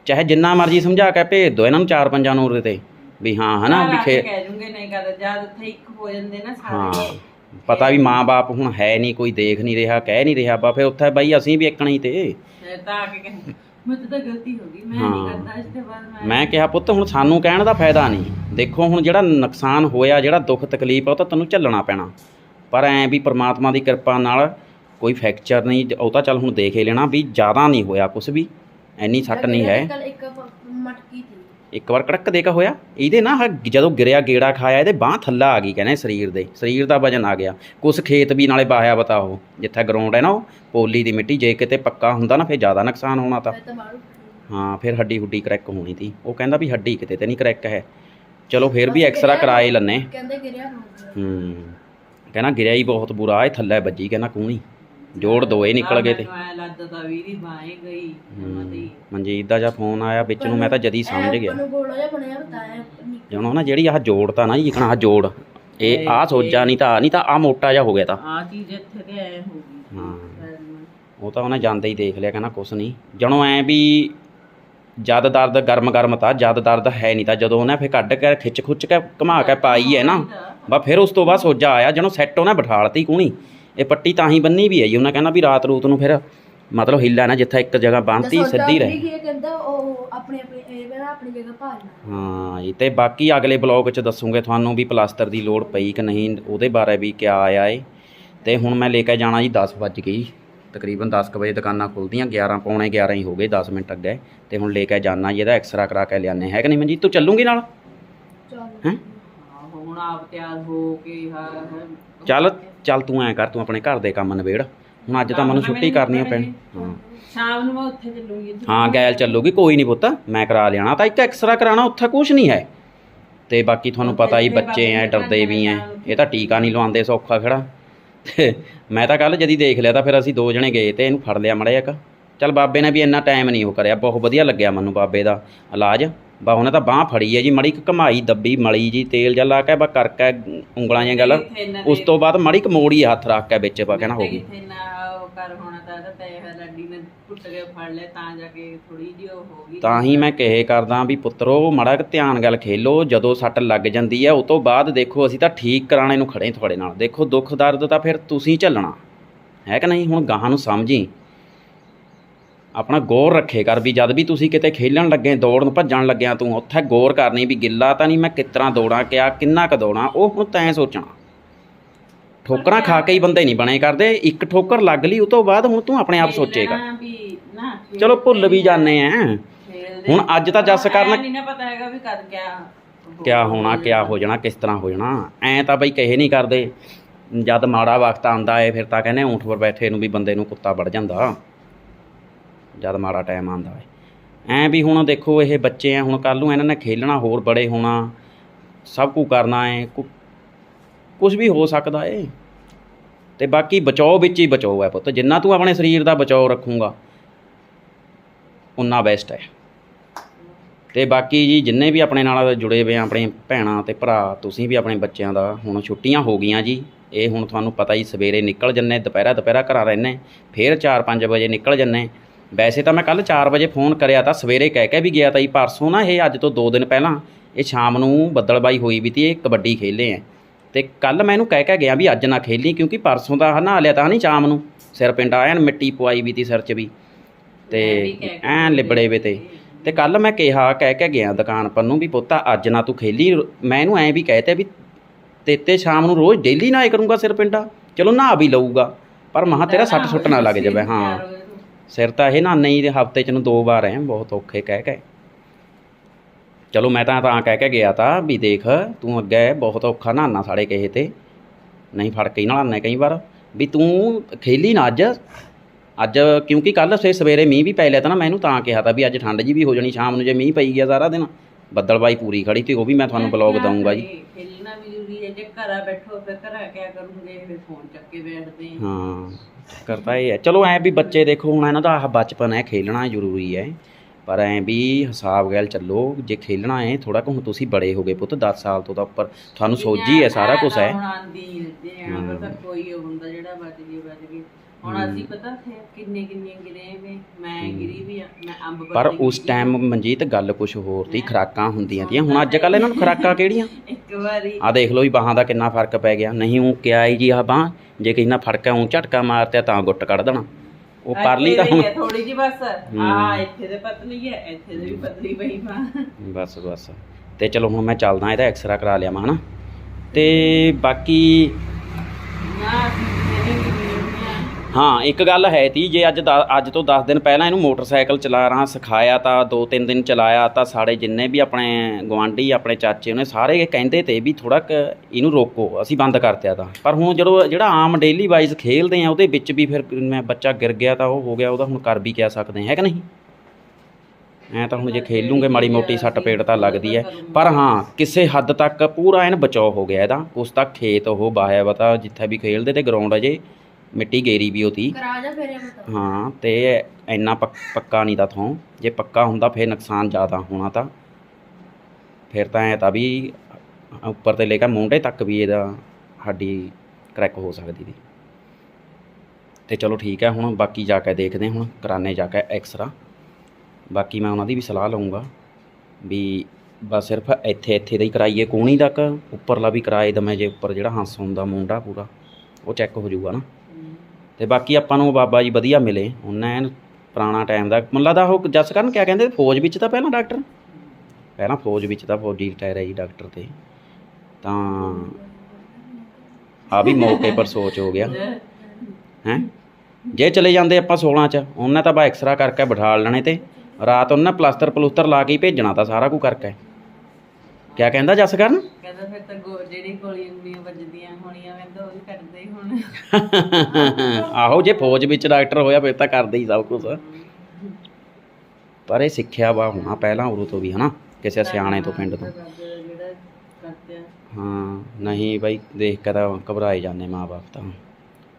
ਚਾਹੇ ਜਿੰਨਾ ਮਰਜ਼ੀ ਸਮਝਾ ਕੇ ਭੇਜ ਦੋ ਇਹਨਾਂ ਨੂੰ ਚਾਰ ਪੰਜਾਂ ਨੂੰ ਉਰੇ ਤੇ ਵੀ ਹਾਂ ਹਨਾ ਵੀ ਆ ਖੇ ਕਹਿ ਜੂੰਗੇ ਨਹੀਂ ਕਰਦਾ ਜਦ ਉੱਥੇ ਇੱਕ ਹੋ ਜਾਂਦੇ ਨਾ ਹਾਂ ਸਾਰੇ ਪਤਾ ਵੀ ਮਾਂ-ਬਾਪ ਹੁਣ ਹੈ ਨਹੀਂ ਕੋਈ ਦੇਖ ਨਹੀਂ ਰਿਹਾ ਕਹਿ ਨਹੀਂ ਰਿਹਾ ਬਾ ਫਿਰ ਉੱਥੇ ਬਾਈ ਅਸੀਂ ਵੀ ਇੱਕਣਾ ਹੀ ਤੇ। ਤਾਂ ਆ ਕੇ ਮੇਰੇ ਤੋਂ ਤਾਂ ਗਲਤੀ ਹੋ ਗਈ ਮੈਂ ਹਾਂ। ਨਹੀਂ ਕਰਦਾ ਇਸ ਤੋਂ ਬਾਅਦ ਮੈਂ ਮੈਂ ਕਿਹਾ ਪੁੱਤ ਹੁਣ ਸਾਨੂੰ ਕਹਿਣ ਦਾ ਫਾਇਦਾ ਨਹੀਂ। ਦੇਖੋ ਹੁਣ ਜਿਹੜਾ ਨੁਕਸਾਨ ਹੋਇਆ ਜਿਹੜਾ ਦੁੱਖ ਤਕਲੀਫ ਆ ਉਹ ਤਾਂ ਤੈਨੂੰ ਝੱਲਣਾ ਪੈਣਾ। ਪਰ ਐ ਵੀ ਪ੍ਰਮਾਤਮਾ ਦੀ ਕਿਰਪਾ ਨਾਲ ਕੋਈ ਫ੍ਰੈਕਚਰ ਨਹੀਂ ਉਹ ਤਾਂ ਚੱਲ ਹੁਣ ਦੇਖ ਹੀ ਲੈਣਾ ਵੀ ਜ਼ਿਆਦਾ ਨਹੀਂ ਹੋਇਆ ਕੁਝ ਵੀ। ਐਨੀ ਸੱਟ ਨਹੀਂ ਹੈ। ਕੱਲ ਇੱਕ ਮਟਕੀ ਸੀ ਇੱਕ ਵਾਰ ਕੜਕ ਦੇ ਕਾ ਹੋਇਆ ਇਹਦੇ ਨਾ ਜਦੋਂ ਗਿਰਿਆ ਗੇੜਾ ਖਾਇਆ ਇਹਦੇ ਬਾਹ ਥੱਲਾ ਆ ਗਈ ਕਹਿੰਦੇ ਸਰੀਰ ਦੇ ਸਰੀਰ ਦਾ ਵਜਨ ਆ ਗਿਆ। ਕੁਛ ਖੇਤ ਵੀ ਨਾਲੇ ਬਾਹਿਆ ਬਤਾ ਉਹ ਜਿੱਥੇ ਗਰਾਊਂਡ ਹੈ ਨਾ ਉਹ ਪੋਲੀ ਦੀ ਮਿੱਟੀ ਜੇ ਕਿਤੇ ਪੱਕਾ ਹੁੰਦਾ ਨਾ ਫਿਰ ਜ਼ਿਆਦਾ ਨੁਕਸਾਨ ਹੋਣਾ ਤਾਂ। ਹਾਂ ਫਿਰ ਹੱਡੀ ਹੁੱਡੀ ਕਰੈਕ ਹੋਣੀ ਤੀ। ਉਹ ਕਹਿੰਦਾ ਵੀ ਹੱਡੀ ਕਿਤੇ ਤੇ ਨਹੀਂ ਕਰੈਕ ਹੈ। ਚਲੋ ਫਿਰ ਵੀ ਐਕਸਰਾ ਕਰਾਏ ਲੰਨੇ। ਕਹਿੰਦੇ ਗਿਰਿਆ ਹੂੰ ਕਹਿੰਦਾ ਗਿਰਿਆ ਹੀ ਬਹੁਤ ਬੁਰਾ ਇਹ ਥੱਲੇ ਵੱਜੀ ਕਹਿੰਦਾ ਕੂਣੀ ਜੋੜ ਦੋਏ ਨਿਕਲ ਗਏ ਤੇ। ਮੈਂ ਲੱਦ ਤਾਂ ਵੀਰੀ ਬਾਏ ਗਈ ਜਮਾਂ ਤੇ ਹੀ। ਮਨਜੀਤ ਦਾ ਜਾਂ ਫੋਨ ਆਇਆ ਵਿੱਚ ਨੂੰ ਮੈਂ ਤਾਂ ਜਦੀ ਸਮਝ ਗਿਆ। ਨੂੰ ਗੋਲਾ ਜਿਹਾ ਬਣਿਆ ਬਤਾਇਆ ਨਿੱਕਾ ਜਦੋਂ ਨਾ ਜਿਹੜੀ ਆਹ ਜੋੜ ਤਾਂ ਨਾ ਜੀ ਕਹਣਾ ਆਹ ਜੋੜ ਇਹ ਆਹ ਸੋਜਾ ਨਹੀਂ ਤਾਂ ਆ ਨਹੀਂ ਤਾਂ ਆ ਮੋਟਾ ਜਿਹਾ ਹੋ ਗਿਆ ਤਾਂ। ਆਹ ਚੀਜ਼ ਇੱਥੇ ਤੇ ਐ ਹੋ ਗਈ। ਹਾਂ। ਉਹ ਤਾਂ ਉਹਨੇ ਜਾਂਦੇ ਹੀ ਦੇਖ ਲਿਆ ਕਹਿੰਦਾ ਕੁਛ ਨਹੀਂ। ਜਣੋ ਐ ਵੀ ਜਦ ਦਰਦ ਗਰਮ ਗਰਮ ਤਾਂ ਜਦ ਦਰਦ ਹੈ ਨਹੀਂ ਤਾਂ ਜਦੋਂ ਉਹਨੇ ਫਿਰ ਕੱਢ ਕੇ ਖਿੱਚ ਖੁੱਚ ਕੇ ਘੁਮਾ ਕੇ ਪਾਈ ਹੈ ਨਾ ਬਾ ਫਿਰ ਉਸ ਤੋਂ ਬਾਅਦ ਸੋਜਾ ਆਇਆ ਜਣੋ ਸੈੱਟ ਉਹਨੇ ਬਿਠਾਲਤੀ ਕੂਣੀ। ਇਹ ਪੱਟੀ ਤਾਂ ਹੀ ਬੰਨੀ ਵੀ ਹੈ ਜੀ। ਉਹਨੇ ਕਹਿੰਦਾ ਵੀ ਰਾਤ ਰੂਤ ਨੂੰ ਫਿਰ ਮਤਲਬ ਹਿੱਲਾ ਨਾ ਜਿੱਥੇ ਇੱਕ ਜਗ੍ਹਾ ਬੰਨਤੀ ਸਿੱਧੀ ਰਹੇ। ਇਹ ਕਹਿੰਦਾ ਉਹ ਆਪਣੇ ਆਪਣੇ ਇਹ ਕਹਿੰਦਾ ਆਪਣੀ ਜਗ੍ਹਾ ਭਾਲਣਾ ਹਾਂ ਜੀ ਤੇ ਬਾਕੀ ਅਗਲੇ ਬਲੌਗ 'ਚ ਦੱਸੂਗੇ ਤੁਹਾਨੂੰ ਵੀ ਪਲਾਸਟਰ ਦੀ ਲੋੜ ਪਈ ਕਿ ਨਹੀਂ ਉਹਦੇ ਬਾਰੇ ਵੀ ਕਿਆ ਆਇਆ ਏ। ਤੇ ਹੁਣ ਮੈਂ ਲੈ ਕੇ ਜਾਣਾ ਜੀ 10 ਵੱਜ ਗਈ। ਤਕਰੀਬਨ 10 ਕੁ ਵਜੇ ਦੁਕਾਨਾਂ ਖੁੱਲਦੀਆਂ 11 ਪੌਣੇ 11 ਹੀ ਹੋ ਗਏ 10 ਮਿੰਟ ਅੱਗੇ। ਤੇ ਹੁਣ ਲੈ ਕੇ ਜਾਣਾ ਜੀ ਇਹਦਾ ਐਕਸਰਾ ਕਰਾ ਕੇ ਲਿਆਨੇ ਹੈ। ਕਿ ਨਹੀਂ ਮਨਜੀਤ ਤੂੰ ਚੱਲੂਗੀ ਨਾਲ? ਹਾਂ, ਹੁਣ ਆਪ ਤਿਆਰ ਹੋ ਕੇ ਹਾਂ ਹਾਂ। ਚੱਲ ਚੱਲ ਤੂੰ ਐਂ ਕਰ ਤੂੰ ਆਪਣੇ ਘਰ ਦੇ ਕੰਮ ਨਿਬੇੜ। ਹੁਣ ਅੱਜ ਤਾਂ ਮੈਨੂੰ ਛੁੱਟੀ ਕਰਨੀ ਪੈਣੀ ਹਾਂ। ਸ਼ਾਮ ਨੂੰ ਮੈਂ ਉੱਥੇ ਚੱਲੂਗੀ ਹਾਂ ਗੈਲ ਚੱਲੂਗੀ ਕੋਈ ਨਹੀਂ ਪੁੱਤ ਮੈਂ ਕਰਾ ਲਿਆਣਾ ਤਾਂ ਇੱਕ ਐਕਸਰਾ ਕਰਾਣਾ ਉੱਥੇ ਕੁਝ ਨਹੀਂ ਹੈ। ਤੇ ਬਾਕੀ ਤੁਹਾਨੂੰ ਪਤਾ ਹੀ ਬੱਚੇ ਐ ਡਰਦੇ ਵੀ ਐ। ਇਹ ਤਾਂ ਟੀਕਾ ਨਹੀਂ ਲਵਾਉਂਦੇ ਸੌਖਾ ਖੜਾ। ਤੇ ਮੈਂ ਤਾਂ ਕੱਲ ਜਦੀ ਦੇਖ ਲਿਆ ਤਾਂ ਫਿਰ ਅਸੀਂ ਦੋ ਜਣੇ ਗਏ ਤੇ ਇਹਨੂੰ ਫੜ ਲਿਆ ਮੜਿਆ ਇੱਕ। ਚੱਲ ਬਾਬੇ ਨੇ ਵੀ ਇੰਨਾ ਟਾਈਮ ਨਹੀਂ ਉਹ ਕਰਿਆ ਬਹੁਤ ਵਧੀਆ ਲੱਗਿਆ ਮੈਨੂੰ ਬਾਬੇ ਦਾ ਇਲਾਜ। ਬਾ ਉਹਨੇ ਤਾਂ ਬਾਹ ਫੜੀ ਹੈ ਜੀ ਮੜੀ ਕੁ ਘਮਾਈ ਦੱਬੀ ਮਲੀ ਜੀ ਤੇਲ ਜਿਹਾ ਲਾ ਕੇ ਬਾ ਕਰਕੇ ਉਂਗਲਾਂ ਜਿਹੀਆਂ ਗੱਲ ਉਸ ਤੋਂ ਬਾਅਦ ਮੜੀ ਕੁ ਮੋੜੀ ਹੱਥ ਰੱਖ ਕੇ ਵਿੱਚ ਬਾ ਕਹਿਣਾ ਗਈ। ਤਾਂ ਜਾ ਹੋ ਗਈ। ਤਾਂ ਹੀ ਮੈਂ ਕਹੇ ਕਰਦਾ ਵੀ ਪੁੱਤਰੋ ਮਾੜਾ ਕੁ ਧਿਆਨ ਗੱਲ ਖੇਲੋ ਜਦੋਂ ਸੱਟ ਲੱਗ ਜਾਂਦੀ ਹੈ ਉਹ ਤੋਂ ਬਾਅਦ ਦੇਖੋ ਅਸੀਂ ਤਾਂ ਠੀਕ ਕਰਾਣੇ ਨੂੰ ਖੜੇ ਤੁਹਾਡੇ ਨਾਲ। ਦੇਖੋ ਦੁੱਖ ਦਰਦ ਤਾਂ ਫਿਰ ਤੁਸੀਂ ਝੱਲਣਾ। ਹੈ ਕਿ ਨਹੀਂ? ਹੁਣ ਗਾਹਾਂ ਨੂੰ ਸਮਝੀ। ਆਪਣਾ ਗੌਰ ਰੱਖੇ ਕਰ ਵੀ ਜਦ ਵੀ ਤੁਸੀਂ ਕਿਤੇ ਖੇਲਣ ਲੱਗੇ ਦੌੜਨ ਭੱਜਣ ਲੱਗਿਆ ਤੂੰ ਉੱਥੇ ਗੌਰ ਕਰਨੀ ਵੀ ਗਿੱਲਾ ਤਾਂ ਨਹੀਂ ਮੈਂ ਕਿਸ ਤਰ੍ਹਾਂ ਦੌੜਾਂ ਕਿਆ ਕਿੰਨਾ ਕੁ ਦੌੜਾਂ ਉਹ ਹੁਣ ਤੈਂ ਸੋਚਣਾ। ਠੋਕਰਾਂ ਖਾ ਕੇ ਹੀ ਬੰਦੇ ਨਹੀਂ ਬਣੇ ਕਰਦੇ ਇੱਕ ਠੋਕਰ ਲੱਗ ਲਈ ਉਹ ਤੋਂ ਬਾਅਦ ਹੁਣ ਤੂੰ ਆਪਣੇ ਆਪ ਸੋਚੇਗਾ। ਚਲੋ ਭੁੱਲ ਵੀ ਜਾਂਦੇ ਆ। ਹੁਣ ਅੱਜ ਤਾਂ ਜੱਸ ਕਰਨ ਨਹੀਂ ਨਾ ਪਤਾ ਹੈਗਾ ਵੀ ਕਦ ਕਿਆ ਕਿਆ ਹੋਣਾ। ਕਿਆ ਹੋ ਜਾਣਾ ਕਿਸ ਤਰ੍ਹਾਂ ਹੋ ਜਾਣਾ। ਐਂ ਤਾਂ ਬਈ ਕਹੇ ਨਹੀਂ ਕਰਦੇ। ਜਦ ਮਾੜਾ ਵਕਤ ਆਂਦਾ ਏ ਫਿਰ ਤਾਂ ਕਹਿੰਦੇ ਊਂਠ 'ਪਰ ਬੈਠੇ ਨੂੰ ਵੀ ਬੰਦੇ ਨੂੰ ਕੁੱਤਾ ਵੜ ਜਾਂਦਾ। ਜਦ ਮਾੜਾ ਟਾਈਮ ਆਂਦਾ ਏ ਐਂ ਵੀ ਹੁਣ ਦੇਖੋ ਇਹ ਬੱਚੇ ਆ ਹੁਣ ਕੱਲ ਨੂੰ ਇਹਨਾਂ ਨੇ ਖੇਲਣਾ, ਹੋਰ ਬੜੇ ਹੋਣਾ, ਸਭ ਕੁ ਕਰਨਾ ਹੈ ਕੁਝ ਵੀ ਹੋ ਸਕਦਾ ਏ। ਤੇ ਬਾਕੀ ਬਚਾਓ ਵਿੱਚ ਹੀ ਬਚਾਓ ਹੈ ਪੁੱਤ, ਜਿੰਨਾ ਤੂੰ ਆਪਣੇ ਸਰੀਰ ਦਾ ਬਚਾਓ ਰੱਖੂਗਾ, ਉਨਾ ਬੈਸਟ ਹੈ ਤੇ ਬਾਕੀ ਜੀ ਜਿੰਨੇ ਵੀ ਆਪਣੇ ਨਾਲ ਜੁੜੇ ਹੋਏ ਆ, ਆਪਣੇ ਭੈਣਾਂ ਤੇ ਭਰਾ, ਤੁਸੀਂ ਵੀ ਆਪਣੇ ਬੱਚਿਆਂ ਦਾ, ਹੁਣ ਛੁੱਟੀਆਂ ਹੋ ਗਈਆਂ ਜੀ, ਇਹ ਹੁਣ ਤੁਹਾਨੂੰ ਪਤਾ ਹੀ ਸਵੇਰੇ ਨਿਕਲ ਜੰਨੇ ਦੁਪਹਿਰਾ ਦੁਪਹਿਰਾ ਘਰਾਂ ਰਹਿੰਦੇ ਫਿਰ 4-5 ਵਜੇ ਨਿਕਲ ਜੰਨੇ ਵੈਸੇ ਤਾਂ ਮੈਂ ਕੱਲ 4 ਵਜੇ ਫੋਨ ਕਰਿਆ ਤਾਂ ਸਵੇਰੇ ਕਹਿ ਕੇ ਵੀ ਗਿਆ ਤਾਂ ਜੀ ਪਰਸੋਂ ਨਾ ਇਹ ਅੱਜ ਤੋਂ 2 ਦਿਨ ਪਹਿਲਾਂ ਇਹ ਸ਼ਾਮ ਨੂੰ ਬੱਦਲਬਾਈ ਹੋਈ ਵੀ ਤੀ ਇਹ ਕਬੱਡੀ ਖੇਲੇ ਆ। ਤੇ ਕੱਲ ਮੈਂ ਇਹਨੂੰ ਕਹਿ ਕੇ ਗਿਆ ਵੀ ਅੱਜ ਨਾ ਖੇਲੀ ਕਿਉਂਕਿ ਪਰਸੋਂ ਦਾ ਨਹਾ ਲਿਆ ਤਾਂ ਨਹੀਂ ਸ਼ਾਮ ਨੂੰ ਸਿਰ ਪਿੰਡਾ ਐਨ ਮਿੱਟੀ ਪਵਾਈ ਵੀ ਤੀ ਸਿਰ 'ਚ ਵੀ। ਤੇ ਐਨ ਲਿਬੜੇ ਵੇ ਤੇ। ਤੇ ਕੱਲ ਮੈਂ ਕਿਹਾ ਕਹਿ ਕੇ ਗਿਆ ਦੁਕਾਨ ਪਰ ਨੂੰ ਵੀ ਪੁੱਤਾ ਅੱਜ ਨਾ ਤੂੰ ਖੇਲੀ। ਮੈਂ ਇਹਨੂੰ ਐਂ ਵੀ ਕਹਿਤੇ ਵੀ ਤੇਤੇ ਸ਼ਾਮ ਨੂੰ ਰੋਜ਼ ਡੇਲੀ ਨਾ ਆਏ ਕਰੂੰਗਾ ਸਿਰ ਪਿੰਡਾ। ਚਲੋ ਨਹਾ ਵੀ ਲਊਗਾ। ਪਰ ਮਹਾ ਤੇਰਾ ਸੱਟ ਸੁੱਟ ਨਾ ਲੱਗ ਜਾਵੇ ਹਾਂ ਸਿਰ ਤਾਂ ਇਹ ਨਾ ਨਹੀਂ ਦੇ ਹਫ਼ਤੇ ਚ ਨੂੰ ਦੋ ਵਾਰ ਐ ਬਹੁਤ ਔਖੇ ਕਹਿ ਕੇ ਚਲੋ ਮੈਂ ਤਾਂ ਤਾਂ ਕਹਿ ਕੇ ਗਿਆ ਤਾਂ ਵੀ ਦੇਖ ਤੂੰ ਅੱਗੇ ਬਹੁਤ ਔਖਾ ਨਹਾਨਾ ਸਾਡੇ ਕਿਸੇ ਤੇ। ਨਹੀਂ ਫੜ ਕੇ ਹੀ ਨਹਾਉਂਦੇ ਕਈ ਵਾਰ। ਵੀ ਤੂੰ ਖੇਲੀ ਨਾ ਅੱਜ। ਅੱਜ ਕਿਉਂਕਿ ਕੱਲ ਸੇ ਸਵੇਰੇ ਮੀਂਹ ਵੀ ਪੈ ਲਿਆ ਤਾਂ ਨਾ ਮੈਨੂੰ ਤਾਂ ਕਿਹਾ ਤਾਂ ਵੀ ਅੱਜ ਠੰਡ ਜੀ ਵੀ ਹੋ ਜਾਣੀ ਸ਼ਾਮ ਨੂੰ ਜੇ ਮੀਂਹ ਪਈ ਗਿਆ ਸਾਰਾ ਦਿਨ। ਬੱਦਲਬਾਈ ਪੂਰੀ ਖੜੀ ਤੇ ਉਹ ਵੀ ਮੈਂ ਤੁਹਾਨੂੰ ਬਲੌਗ ਦਊਂਗਾ ਜੀ। ਹੈ ਜੇ ਘਰਾਂ ਬੈਠੋ ਫਿਰ ਘਰਾਂ ਕਿਆ ਕਰੂੰਗੇ? ਫਿਰ ਫੋਨ ਚੱਕ ਕੇ ਬੈਠਦੇ ਆ। ਹਾਂ ਕਰਤਾ ਇਹ ਹੈ। ਚਲੋ ਐ ਵੀ ਬੱਚੇ ਦੇਖੋ ਹੁਣ ਇਹਨਾਂ ਦਾ ਆਹ ਬਚਪਨ ਹੈ ਖੇਲਣਾ ਜ਼ਰੂਰੀ ਹੈ। ਪਰ ਐ ਵੀ ਹਿਸਾਬ ਗੱਲ ਚੱਲੋ ਜੇ ਖੇਲਣਾ ਹੈ ਥੋੜਾ ਕੁ ਹੁਣ ਤੁਸੀਂ ਬੜੇ ਹੋ ਗਏ ਪੁੱਤ 10 ਸਾਲ ਤੋਂ ਤਾਂ ਉੱਪਰ ਤੁਹਾਨੂੰ ਸੋਝੀ ਹੈ ਸਾਰਾ ਕੁਝ ਹੈ। ਹੁਣ ਆਂਦੀ ਜੇ ਆਂਦਾ ਤਾਂ ਕੋਈ ਹੁੰਦਾ ਜਿਹੜਾ ਬਚ ਗਈ ਬਚ ਗਈ। ਹੁਣ ਅਸੀਂ ਪਤਾ ਥੇ ਕਿੰਨੇ ਕਿੰਨੇ ਗਿਰੇ ਵੇ ਮੈਂ ਗਿਰੀ ਵੀ ਆ, ਮੈਂ ਅੰਬ ਪਰ ਉਸ ਟਾਈਮ ਮਨਜੀਤ ਗੱਲ ਕੁਝ ਹੋਰ ਸੀ ਖਰਾਕਾਂ ਹੁੰਦੀਆਂ ਤੀਆਂ। ਹੁਣ ਅੱਜ ਕੱਲ ਇਹਨਾਂ ਨੂੰ ਖਰਾਕਾਂ ਕਿਹੜੀਆਂ? ਇੱਕ ਵਾਰੀ। ਆ ਦੇਖ ਲਓ ਵੀ ਬਾਹਾਂ ਦਾ ਕਿੰਨਾ ਫ਼ਰਕ ਪੈ ਗਿਆ। ਨਹੀਂ ਉਹ ਕਿਆ ਹੀ ਜੀ ਆ ਬਾਹ ਜੇ ਕਿਸੇ ਨਾਲ ਫੜਕਾ ਉਂ ਝਟਕਾ ਮਾਰਤਿਆ ਤਾਂ ਗੁੱਟ ਕੱਢ ਦੇਣਾ। ਉਹ ਪਰਲੀ ਤਾਂ ਹੁਣ ਥੋੜੀ ਜੀ ਬਸ। ਆ ਇੱਥੇ ਦੇ ਪਤਲੀ ਹੈ ਇੱਥੇ ਦੇ ਵੀ ਪਤਲੀ ਪਈ ਪਾ ਬਸ ਬਸ। ਤੇ ਚਲੋ ਹੁਣ ਮੈਂ ਚੱਲਦਾ ਇਹਦਾ ਐਕਸਰਾ ਕਰਾ ਲਿਆਵਾਂ ਹਨਾ? ਤੇ ਬਾਕੀ ਨਾ ਅਸੀਂ ਹਾਂ, ਇੱਕ ਗੱਲ ਹੈ ਤੀ, ਜੇ ਅੱਜ ਦਾ- ਅੱਜ ਤੋਂ 10 ਦਿਨ ਪਹਿਲਾਂ ਇਹਨੂੰ ਮੋਟਰਸਾਈਕਲ ਚਲਾ ਰਹਾ, ਸਿਖਾਇਆ ਤਾਂ 2-3 ਦਿਨ ਚਲਾਇਆ ਤਾਂ ਸਾਡੇ ਜਿੰਨੇ ਵੀ ਆਪਣੇ ਗਵਾਂਢੀ ਆਪਣੇ ਚਾਚੇ ਉਹਨੇ ਸਾਰੇ ਕਹਿੰਦੇ ਤੇ ਵੀ ਥੋੜਾ ਇਹਨੂੰ ਰੋਕੋ, ਅਸੀਂ ਬੰਦ ਕਰਤਿਆ ਤਾਂ। ਪਰ ਹੁਣ ਜਦੋਂ ਜਿਹੜਾ ਆਮ ਡੇਲੀ ਵਾਈਜ਼ ਖੇਲਦੇ ਆ, ਉਹਦੇ ਵਿੱਚ ਵੀ ਫਿਰ ਮੈਂ ਬੱਚਾ ਗਿਰ ਗਿਆ ਤਾਂ ਉਹ ਹੋ ਗਿਆ, ਉਹਦਾ ਹੁਣ ਕਰ ਵੀ ਕਹਿ ਸਕਦੇ ਹੈ ਕਿ ਨਹੀਂ? ਐ ਤਾਂ ਹੁਣ ਜੇ ਖੇਲੂਗੇ, ਮਾੜੀ ਮੋਟੀ ਸੱਟ ਪੇਟ ਤਾਂ ਲੱਗਦੀ ਹੈ। ਪਰ ਹਾਂ, ਕਿਸੇ ਹੱਦ ਤੱਕ ਪੂਰਾ ਐਨ ਬਚਾਓ ਹੋ ਗਿਆ ਇਹਦਾ। ਉਸ ਤੱਕ ਖੇਤ ਉਹ ਬਾਹਿਆ ਵਾ ਤਾਂ ਜਿੱਥੇ ਵੀ ਖੇਲਦੇ ਤੇ ਗਰਾਊਂਡ ਅਜੇ ਮਿੱਟੀ ਗੇਰੀ ਵੀ ਉਹਦੀ ਕਰਾ ਜਾ ਫੇਰੇ ਮਤ ਹਾਂ ਤੇ ਇੰਨਾ ਪੱਕ- ਪੱਕਾ ਨਹੀਂ ਦਾ ਥੋਂ। ਜੇ ਪੱਕਾ ਹੁੰਦਾ ਫਿਰ ਨੁਕਸਾਨ ਜ਼ਿਆਦਾ ਹੋਣਾ ਤਾਂ। ਫਿਰ ਤਾਂ ਐ ਤਾਂ ਵੀ ਉੱਪਰ ਤੇ ਲੈ ਕੇ ਮੋਢੇ ਤੱਕ ਵੀ ਇਹਦਾ ਹੱਡੀ ਕਰੈਕ ਹੋ ਸਕਦੀ ਸੀ ਤੇ ਚਲੋ ਠੀਕ ਹੈ ਹੁਣ ਬਾਕੀ ਜਾ ਕੇ ਦੇਖਦੇ ਹੁਣ ਕਰਾਨੇ ਜਾ ਕੇ ਐਕਸਰਾ ਬਾਕੀ ਮੈਂ ਉਹਨਾਂ ਦੀ ਵੀ ਸਲਾਹ ਲਵਾਂਗਾ ਵੀ ਬਸ ਸਿਰਫ ਇੱਥੇ ਇੱਥੇ ਦਾ ਹੀ ਕਰਾਈਏ ਕੋਣੀ ਤੱਕ। ਉੱਪਰਲਾ ਵੀ ਕਰਾਏ ਦਵੇਂ ਜੇ ਉੱਪਰ ਜਿਹੜਾ ਹੰਸ ਹੁੰਦਾ ਮੁੰਡਾ ਪੂਰਾ ਉਹ ਚੈੱਕ ਹੋ ਜਾਊਗਾ ਨਾ। ਤੇ ਬਾਕੀ ਆਪਾਂ ਨੂੰ ਬਾਬਾ ਜੀ ਵਧੀਆ ਮਿਲੇ। ਉਹਨਾਂ ਐਨ ਪੁਰਾਣਾ ਟਾਈਮ ਦਾ। ਮੈਨੂੰ ਲੱਗਦਾ ਉਹ ਜੱਸ ਕਰਨ ਕਿਆ ਕਹਿੰਦੇ? ਫੌਜ ਵਿੱਚ ਤਾਂ ਪਹਿਲਾਂ ਡਾਕਟਰ ਪਹਿਲਾਂ ਫੌਜ ਵਿੱਚ ਤਾਂ ਫੌਜੀ ਰਿਟਾਇਰ ਹੈ ਜੀ ਡਾਕਟਰ ਤੇ। ਤਾਂ ਆ ਵੀ ਮੌਕੇ ਪਰ ਸੋਚ ਹੋ ਗਿਆ। ਹੈ? ਜੇ ਚਲੇ ਜਾਂਦੇ ਆਪਾਂ 16 ਚ, ਉਹਨਾਂ ਤਾਂ ਬਾ ਐਕਸਰਾ ਕਰਕੇ ਬਿਠਾ ਲੈਣੇ ਤੇ। ਰਾਤ ਉਹਨਾਂ ਪਲਾਸਟਰ ਪਲੂਸਟਰ ਲਾ ਕੇ ਭੇਜਣਾ ਤਾਂ ਸਾਰਾ ਕੁ ਕਰਕੇ। ਕਿਆ ਕਹਿੰਦਾ ਜੱਸ ਕਰਨ? ਕਹਿੰਦਾ ਫਿਰ ਤਾਂ ਗੋ- ਜਿਹੜੀ ਗੋਲੀਆਂ ਗੁਲੀਆਂ ਵੱਜਦੀਆਂ ਹੋਣੀਆਂ ਕਹਿੰਦਾ ਉਹ ਵੀ ਕਰਦੇ ਹੀ ਹੁਣ। ਆਹੋ ਜੇ ਫੌਜ ਵਿੱਚ ਡਾਕਟਰ ਹੋਇਆ ਫਿਰ ਤਾਂ ਕਰਦੇ ਹੀ ਸਭ ਕੁਝ ਪਰ ਇਹ ਸਿੱਖਿਆ ਵਾ ਹੋਣਾ ਪਹਿਲਾਂ ਉਰੋਂ ਤੋਂ ਵੀ ਹਨਾ? ਕਿਸੇ ਸਿਆਣੇ ਤੋਂ ਪਿੰਡ ਤੋਂ। ਜਿਹੜਾ ਕਰਦੇ ਆ ਹਾਂ ਨਹੀਂ ਬਾਈ ਦੇਖ ਕੇ ਤਾਂ ਘਬਰਾਏ ਜਾਂਦੇ ਮਾਪੇ ਤਾਂ।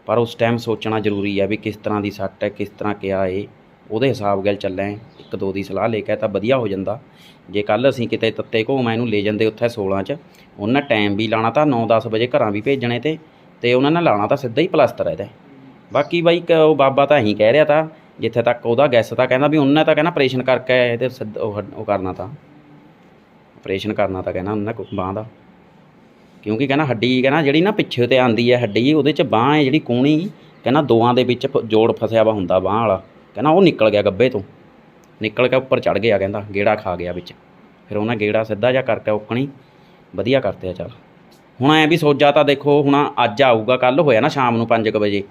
ਪਰ ਉਸ ਟਾਈਮ ਸੋਚਣਾ ਜ਼ਰੂਰੀ ਹੈ ਵੀ ਕਿਸ ਤਰ੍ਹਾਂ ਦੀ ਸੱਟ ਹੈ ਕਿਸ ਤਰ੍ਹਾਂ ਕਿਆ ਏ ਉਹਦੇ ਹਿਸਾਬ ਗੱਲ ਚੱਲੇ ਇੱਕ ਦੋ ਦੀ ਸਲਾਹ ਲੈ ਕੇ ਤਾਂ ਵਧੀਆ ਹੋ ਜਾਂਦਾ। ਜੇ ਕੱਲ ਅਸੀਂ ਕਿਤੇ ਤੱਤੇ ਘੋਮਾ ਇਹਨੂੰ ਲੈ ਜਾਂਦੇ ਉੱਥੇ 16 ਚ, ਉਹਨਾਂ ਟਾਈਮ ਵੀ ਲਾਣਾ ਤਾਂ 9-10 ਵਜੇ ਘਰਾਂ ਵੀ ਭੇਜਣੇ ਤੇ ਤੇ ਉਹਨਾਂ ਨੇ ਲਾਣਾ ਤਾਂ ਸਿੱਧਾ ਹੀ ਪਲਸਤਰ ਇਹਦੇ ਬਾਕੀ ਬਾਈ ਕ- ਉਹ ਬਾਬਾ ਤਾਂ ਇਹੀ ਕਹਿ ਰਿਹਾ ਤਾਂ, ਜਿੱਥੇ ਤੱਕ ਉਹਦਾ ਗੈਸ ਤਾਂ ਕਹਿੰਦਾ ਵੀ ਉਹਨੇ ਤਾਂ ਕਹਿੰਦਾ ਆਪਰੇਸ਼ਨ ਕਰਕੇ ਇਹਦੇ ਸਿੱਧ- ਉਹ ਕਰਨਾ ਤਾਂ। ਆਪਰੇਸ਼ਨ ਕਰਨਾ ਤਾਂ ਕਹਿੰਦਾ ਉਹਨੇ ਬਾਂਹ ਦਾ। ਕਿਉਂਕਿ ਕਹਿੰਦਾ ਹੱਡੀ ਕਹਿੰਦਾ ਜਿਹੜੀ ਨਾ ਪਿੱਛੇ ਤੇ ਆਂਦੀ ਹੈ ਹੱਡੀ, ਉਹਦੇ ਚ ਬਾਂਹ ਹੈ ਜਿਹੜੀ ਕੂਣੀ, ਕਹਿੰਦਾ ਦੋਆਂ ਦੇ ਵਿੱਚ ਫ- ਜੋੜ ਫਸਿਆ ਵਾ ਹੁੰਦਾ ਬਾਂਹ ਵਾਲਾ। ਕਹਿੰਦਾ ਉਹ ਨਿਕਲ ਗਿਆ ਗੱਬੇ ਤੋਂ। ਨਿਕਲ ਕੇ ਉੱਪਰ ਚੜ ਗਿਆ ਕਹਿੰਦਾ ਗੇੜਾ ਖਾ ਗਿਆ ਵਿੱਚ। ਫਿਰ ਉਹਨਾਂ ਗੇੜਾ ਸਿੱਧਾ ਜਿਹਾ ਕਰਕੇ ਔਕਣੀ ਵਧੀਆ ਕਰਤੇ ਆ ਚੱਲ। ਹੁਣ ਐ ਵੀ ਸੋਜਾ ਤਾਂ ਦੇਖੋ ਹੁਣ ਅੱਜ ਆਊਗਾ ਕੱਲ ਹੋਇਆ ਨਾ ਸ਼ਾਮ ਨੂੰ 5:00 ਵਜੇ।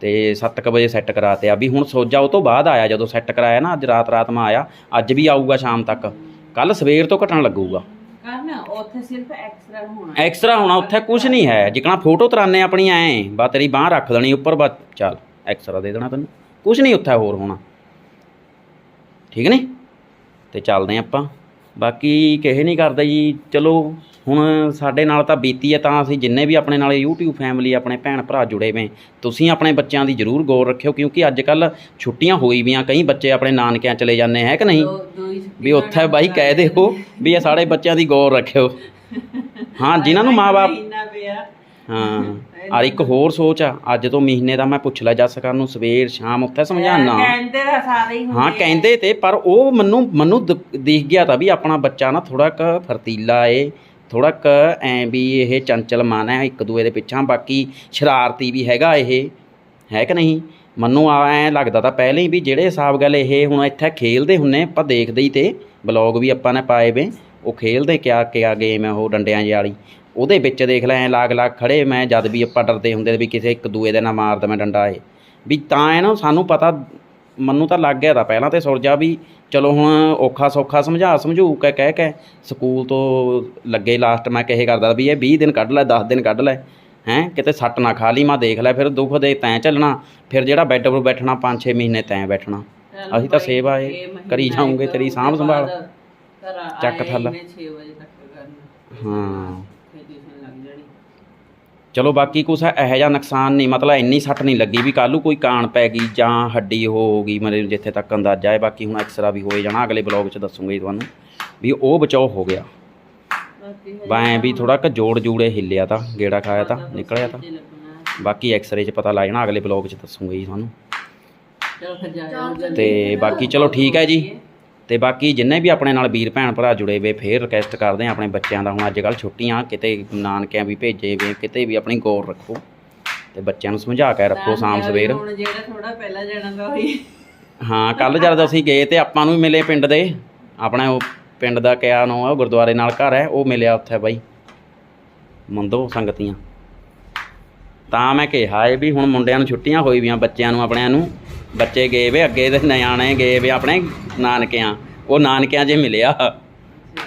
ਤੇ 7:00 ਵਜੇ ਸੈੱਟ ਕਰਾਤੇ ਆ। ਵੀ ਹੁਣ ਸੋਜਾ ਉਹ ਤੋਂ ਬਾਅਦ ਆਇਆ ਜਦੋਂ ਸੈੱਟ ਕਰਾਇਆ ਨਾ ਅੱਜ ਰਾਤ ਰਾਤ ਮੈਂ ਆਇਆ ਅੱਜ ਵੀ ਆਊਗਾ ਸ਼ਾਮ ਤੱਕ। ਕੱਲ ਸਵੇਰ ਤੋਂ ਘਟਣ ਲੱਗੂਗਾ। ਕਰਨ ਉੱਥੇ ਸਿਰਫ ਐਕਸਰਾ ਹੋਣਾ। ਐਕਸਟਰਾ ਹੋਣਾ ਉੱਥੇ ਕੁਝ ਨਹੀਂ ਹੈ। ਜਿਕਣਾ ਫੋਟੋ ਤਰਾਨੇ ਆਪਣੀ ਐ ਬਾ ਤੇਰੀ ਬਾਹ ਰੱਖ ਦੇਣੀ ਉੱਪਰ ਬਸ ਚੱਲ ਐਕਸਟਰਾ ਦੇ ਦੇਣਾ ਤੈਨੂੰ। ਕੁਝ ਨਹੀਂ ਉੱਥੇ ਹੋਰ ਹੋਣਾ। ਠੀਕ ਨੇ ਤੇ ਚੱਲਦੇ ਆਪਾਂ। ਬਾਕੀ ਕਿਸੇ ਨਹੀਂ ਕਰਦਾ ਜੀ। ਚਲੋ ਹੁਣ ਸਾਡੇ ਨਾਲ ਤਾਂ ਬੀਤੀ ਹੈ ਤਾਂ ਅਸੀਂ ਜਿੰਨੇ ਵੀ ਆਪਣੇ ਨਾਲ YouTube ਫੈਮਿਲੀ ਆਪਣੇ ਭੈਣ ਭਰਾ ਜੁੜੇ ਵੇ ਤੁਸੀਂ ਆਪਣੇ ਬੱਚਿਆਂ ਦੀ ਜ਼ਰੂਰ ਗੌਰ ਰੱਖਿਓ ਕਿਉਂਕਿ ਅੱਜ ਕੱਲ ਛੁੱਟੀਆਂ ਹੋਈ ਵੀਆਂ ਕਈ ਬੱਚੇ ਆਪਣੇ ਨਾਨਕਿਆਂ ਚਲੇ ਜਾਂਦੇ ਹੈ ਕਿ ਨਹੀਂ? ਵੀ ਉੱਥੇ ਬਾਈ ਕਹਿ ਦਿਓ ਵੀ ਇਹ ਸਾਡੇ ਬੱਚਿਆਂ ਦੀ ਗੌਰ ਰੱਖਿਓ। ਹਾਂ ਜਿਨ੍ਹਾਂ ਨੂੰ ਮਾਪੇ ਹਾਂ। ਔਰ ਇੱਕ ਹੋਰ ਸੋਚ ਆ। ਅੱਜ ਤੋਂ ਮਹੀਨੇ ਦਾ ਮੈਂ ਪੁੱਛ ਲਿਆ ਜੱਸ ਕਰਨ ਨੂੰ ਸਵੇਰ ਸ਼ਾਮ ਉੱਥੇ ਸਮਝਾਣਾ ਕਹਿੰਦੇ ਤਾਂ ਸਾਰੇ ਹੀ ਹੁੰਦੇ ਹਾਂ ਕਹਿੰਦੇ ਤੇ ਪਰ ਉਹ ਮੈਨੂੰ ਮੈਨੂੰ ਦਿਖ ਗਿਆ ਤਾਂ ਵੀ ਆਪਣਾ ਬੱਚਾ ਨਾ ਥੋੜਾ ਕ ਫਰਤੀਲਾ ਏ ਥੋੜਾ ਕ ਐ ਵੀ ਇਹ ਚੰਚਲ ਮਨ ਹੈ ਇੱਕ ਦੂਏ ਦੇ ਪਿੱਛਾ ਬਾਕੀ ਸ਼ਰਾਰਤੀ ਵੀ ਹੈਗਾ ਇਹ। ਹੈ ਕਿ ਨਹੀਂ? ਮੈਨੂੰ ਆ ਐ ਲੱਗਦਾ ਤਾਂ ਪਹਿਲਾਂ ਹੀ ਵੀ ਜਿਹੜੇ ਹਿਸਾਬ ਗੱਲ ਇਹ ਹੁਣ ਇੱਥੇ ਖੇਲਦੇ ਹੁੰਨੇ ਆਪਾਂ ਦੇਖਦੇ ਹੀ ਤੇ ਬਲੌਗ ਵੀ ਆਪਾਂ ਨੇ ਪਾਏ ਵੇ ਉਹ ਖੇਲਦੇ ਕਿਆ ਕਿਆ ਗੇਮ ਹੈ ਉਹ ਡੰਡਿਆਂ ਜਿਹੀ ਵਾਲੀ। ਉਹਦੇ ਵਿੱਚ ਦੇਖ ਲੈ ਐ ਲਾਗ ਲਾਗ ਖੜੇ। ਮੈਂ ਜਦ ਵੀ ਆਪਾਂ ਡਰਦੇ ਹੁੰਦੇ ਵੀ ਕਿਸੇ ਇੱਕ ਦੂਏ ਦੇ ਨਾਲ ਮਾਰ ਦਵੇਂ ਡੰਡਾ ਏ ਵੀ ਤਾਂ ਐ ਨਾ ਸਾਨੂੰ ਪਤਾ ਮੈਨੂੰ ਤਾਂ ਲੱਗ ਗਿਆ ਤਾਂ ਪਹਿਲਾਂ ਤੇ ਸੁਰਜਾ ਵੀ ਚਲੋ ਹੁਣ ਔਖਾ ਸੌਖਾ ਸਮਝਾ ਸਮਝੂ ਕੇ ਕਹਿ ਕੇ ਸਕੂਲ ਤੋਂ ਲੱਗੇ ਲਾਸਟ ਮੈਂ ਕਹੇ ਕਰਦਾ ਵੀ ਇਹ 20 ਦਿਨ ਕੱਢ ਲੈ 10 ਦਿਨ ਕੱਢ ਲੈ। ਹੈਂ ਕਿਤੇ ਸੱਟ ਨਾ ਖਾ ਲਈ ਮੈਂ ਦੇਖ ਲੈ ਫਿਰ ਦੁੱਖ ਦੇ ਤੈਂ ਚੱਲਣਾ। ਫਿਰ ਜਿਹੜਾ ਬੈੱਡ 'ਤੇ ਬੈਠਣਾ 5-6 ਮਹੀਨੇ ਤੈਂ ਬੈਠਣਾ। ਅਸੀਂ ਤਾਂ ਸੇਵਾ ਏ ਇਹ ਕਰੀ ਇੱਕ ਤੇਰੀ ਸਾਂਭ ਸੰਭਾਲ। ਚੱਕ ਥੱਲ। ਇਹਨੇ 6 ਵਜੇ ਤੱਕ ਕਰਨਾ। ਹਾਂ ਫਿਰ ਟਿਊਸ਼ਨ ਲੱਗ ਜਾਣੀ ਚਲੋ ਬਾਕੀ ਕੁਛ ਇਹੋ ਜਿਹਾ ਨੁਕਸਾਨ ਨਹੀਂ ਮਤਲਬ ਇੰਨੀ ਸੱਟ ਨਹੀਂ ਲੱਗੀ ਵੀ ਕੱਲ੍ਹ ਨੂੰ ਕੋਈ ਕਾਣ ਪੈ ਗਈ ਜਾਂ ਹੱਡੀ ਹੋ ਗਈ ਮੇਰੇ ਜਿੱਥੇ ਤੱਕ ਅੰਦਾਜ਼ਾ ਹੈ ਬਾਕੀ ਹੁਣ ਐਕਸਰਾ ਵੀ ਹੋਏ ਜਾਣਾ ਅਗਲੇ ਬਲੌਗ 'ਚ ਦੱਸੂਗਾ ਜੀ ਤੁਹਾਨੂੰ ਵੀ ਉਹ ਬਚਾਓ ਹੋ ਗਿਆ। ਬਾਐਂ ਵੀ ਥੋੜਾ ਕ ਜੋੜ ਜੂੜੇ ਹਿੱਲਿਆ ਤਾਂ ਗੇੜਾ ਖਾਇਆ ਤਾਂ ਨਿਕਲਿਆ ਤਾਂ। ਬਾਕੀ ਐਕਸਰੇ 'ਚ ਪਤਾ ਲੱਗ ਜਾਣਾ ਅਗਲੇ ਬਲੌਗ 'ਚ ਦੱਸੂਗਾ ਜੀ ਤੁਹਾਨੂੰ। ਚਲੋ ਫਿਰ ਜਾ ਜਾਓ ਜਲਦੀ। ਤੇ ਬਾਕੀ ਚਲੋ ਠੀਕ ਹੈ ਜੀ। ਤੇ ਬਾਕੀ ਜਿੰਨੇ ਵੀ ਆਪਣੇ ਨਾਲ ਵੀਰ ਭੈਣ ਭਰਾ ਜੁੜੇ ਵੇ ਫੇਰ ਰਿਕਵੈਸਟ ਕਰਦੇ ਆ ਆਪਣੇ ਬੱਚਿਆਂ ਦਾ। ਹੁਣ ਅੱਜ ਕੱਲ ਛੁੱਟੀਆਂ ਕਿਤੇ ਨਾਨਕਿਆਂ ਵੀ ਭੇਜੇ ਵੇ ਕਿਤੇ ਵੀ ਆਪਣੀ ਗੌਰ ਰੱਖੋ। ਤੇ ਬੱਚਿਆਂ ਨੂੰ ਸਮਝਾ ਕੇ ਰੱਖੋ ਸ਼ਾਮ ਸਵੇਰ। ਹੁਣ ਜਿਹੜਾ ਥੋੜਾ ਪਹਿਲਾਂ ਜਾਣਾ ਦਾ ਹੋਈ ਹਾਂ ਕੱਲ ਜਦ ਅਸੀਂ ਗਏ ਤੇ ਆਪਾਂ ਨੂੰ ਵੀ ਮਿਲੇ ਪਿੰਡ ਦੇ। ਆਪਣੇ ਉਹ ਪਿੰਡ ਦਾ ਕਿਆ ਨਾਂ ਆ ਉਹ ਗੁਰਦੁਆਰੇ ਨਾਲ ਘਰ ਹੈ ਉਹ ਮਿਲਿਆ ਉੱਥੇ ਬਾਈ। ਮੰਦੋ ਸੰਗਤੀਆਂ। ਤਾਂ ਮੈਂ ਕਿਹਾ ਏ ਵੀ ਹੁਣ ਮੁੰਡਿਆਂ ਨੂੰ ਛੁੱਟੀਆਂ ਹੋਈ ਵੀਆਂ ਬੱਚਿਆਂ ਨੂੰ ਆਪਣਿਆਂ ਨੂੰ। ਬੱਚੇ ਗਏ ਵੇ ਅੱਗੇ ਦੇ ਨਿਆਣੇ ਗਏ ਵੇ ਆਪਣੇ ਨਾਨਕਿਆਂ। ਉਹ ਨਾਨਕਿਆਂ 'ਚ ਮਿਲਿਆ।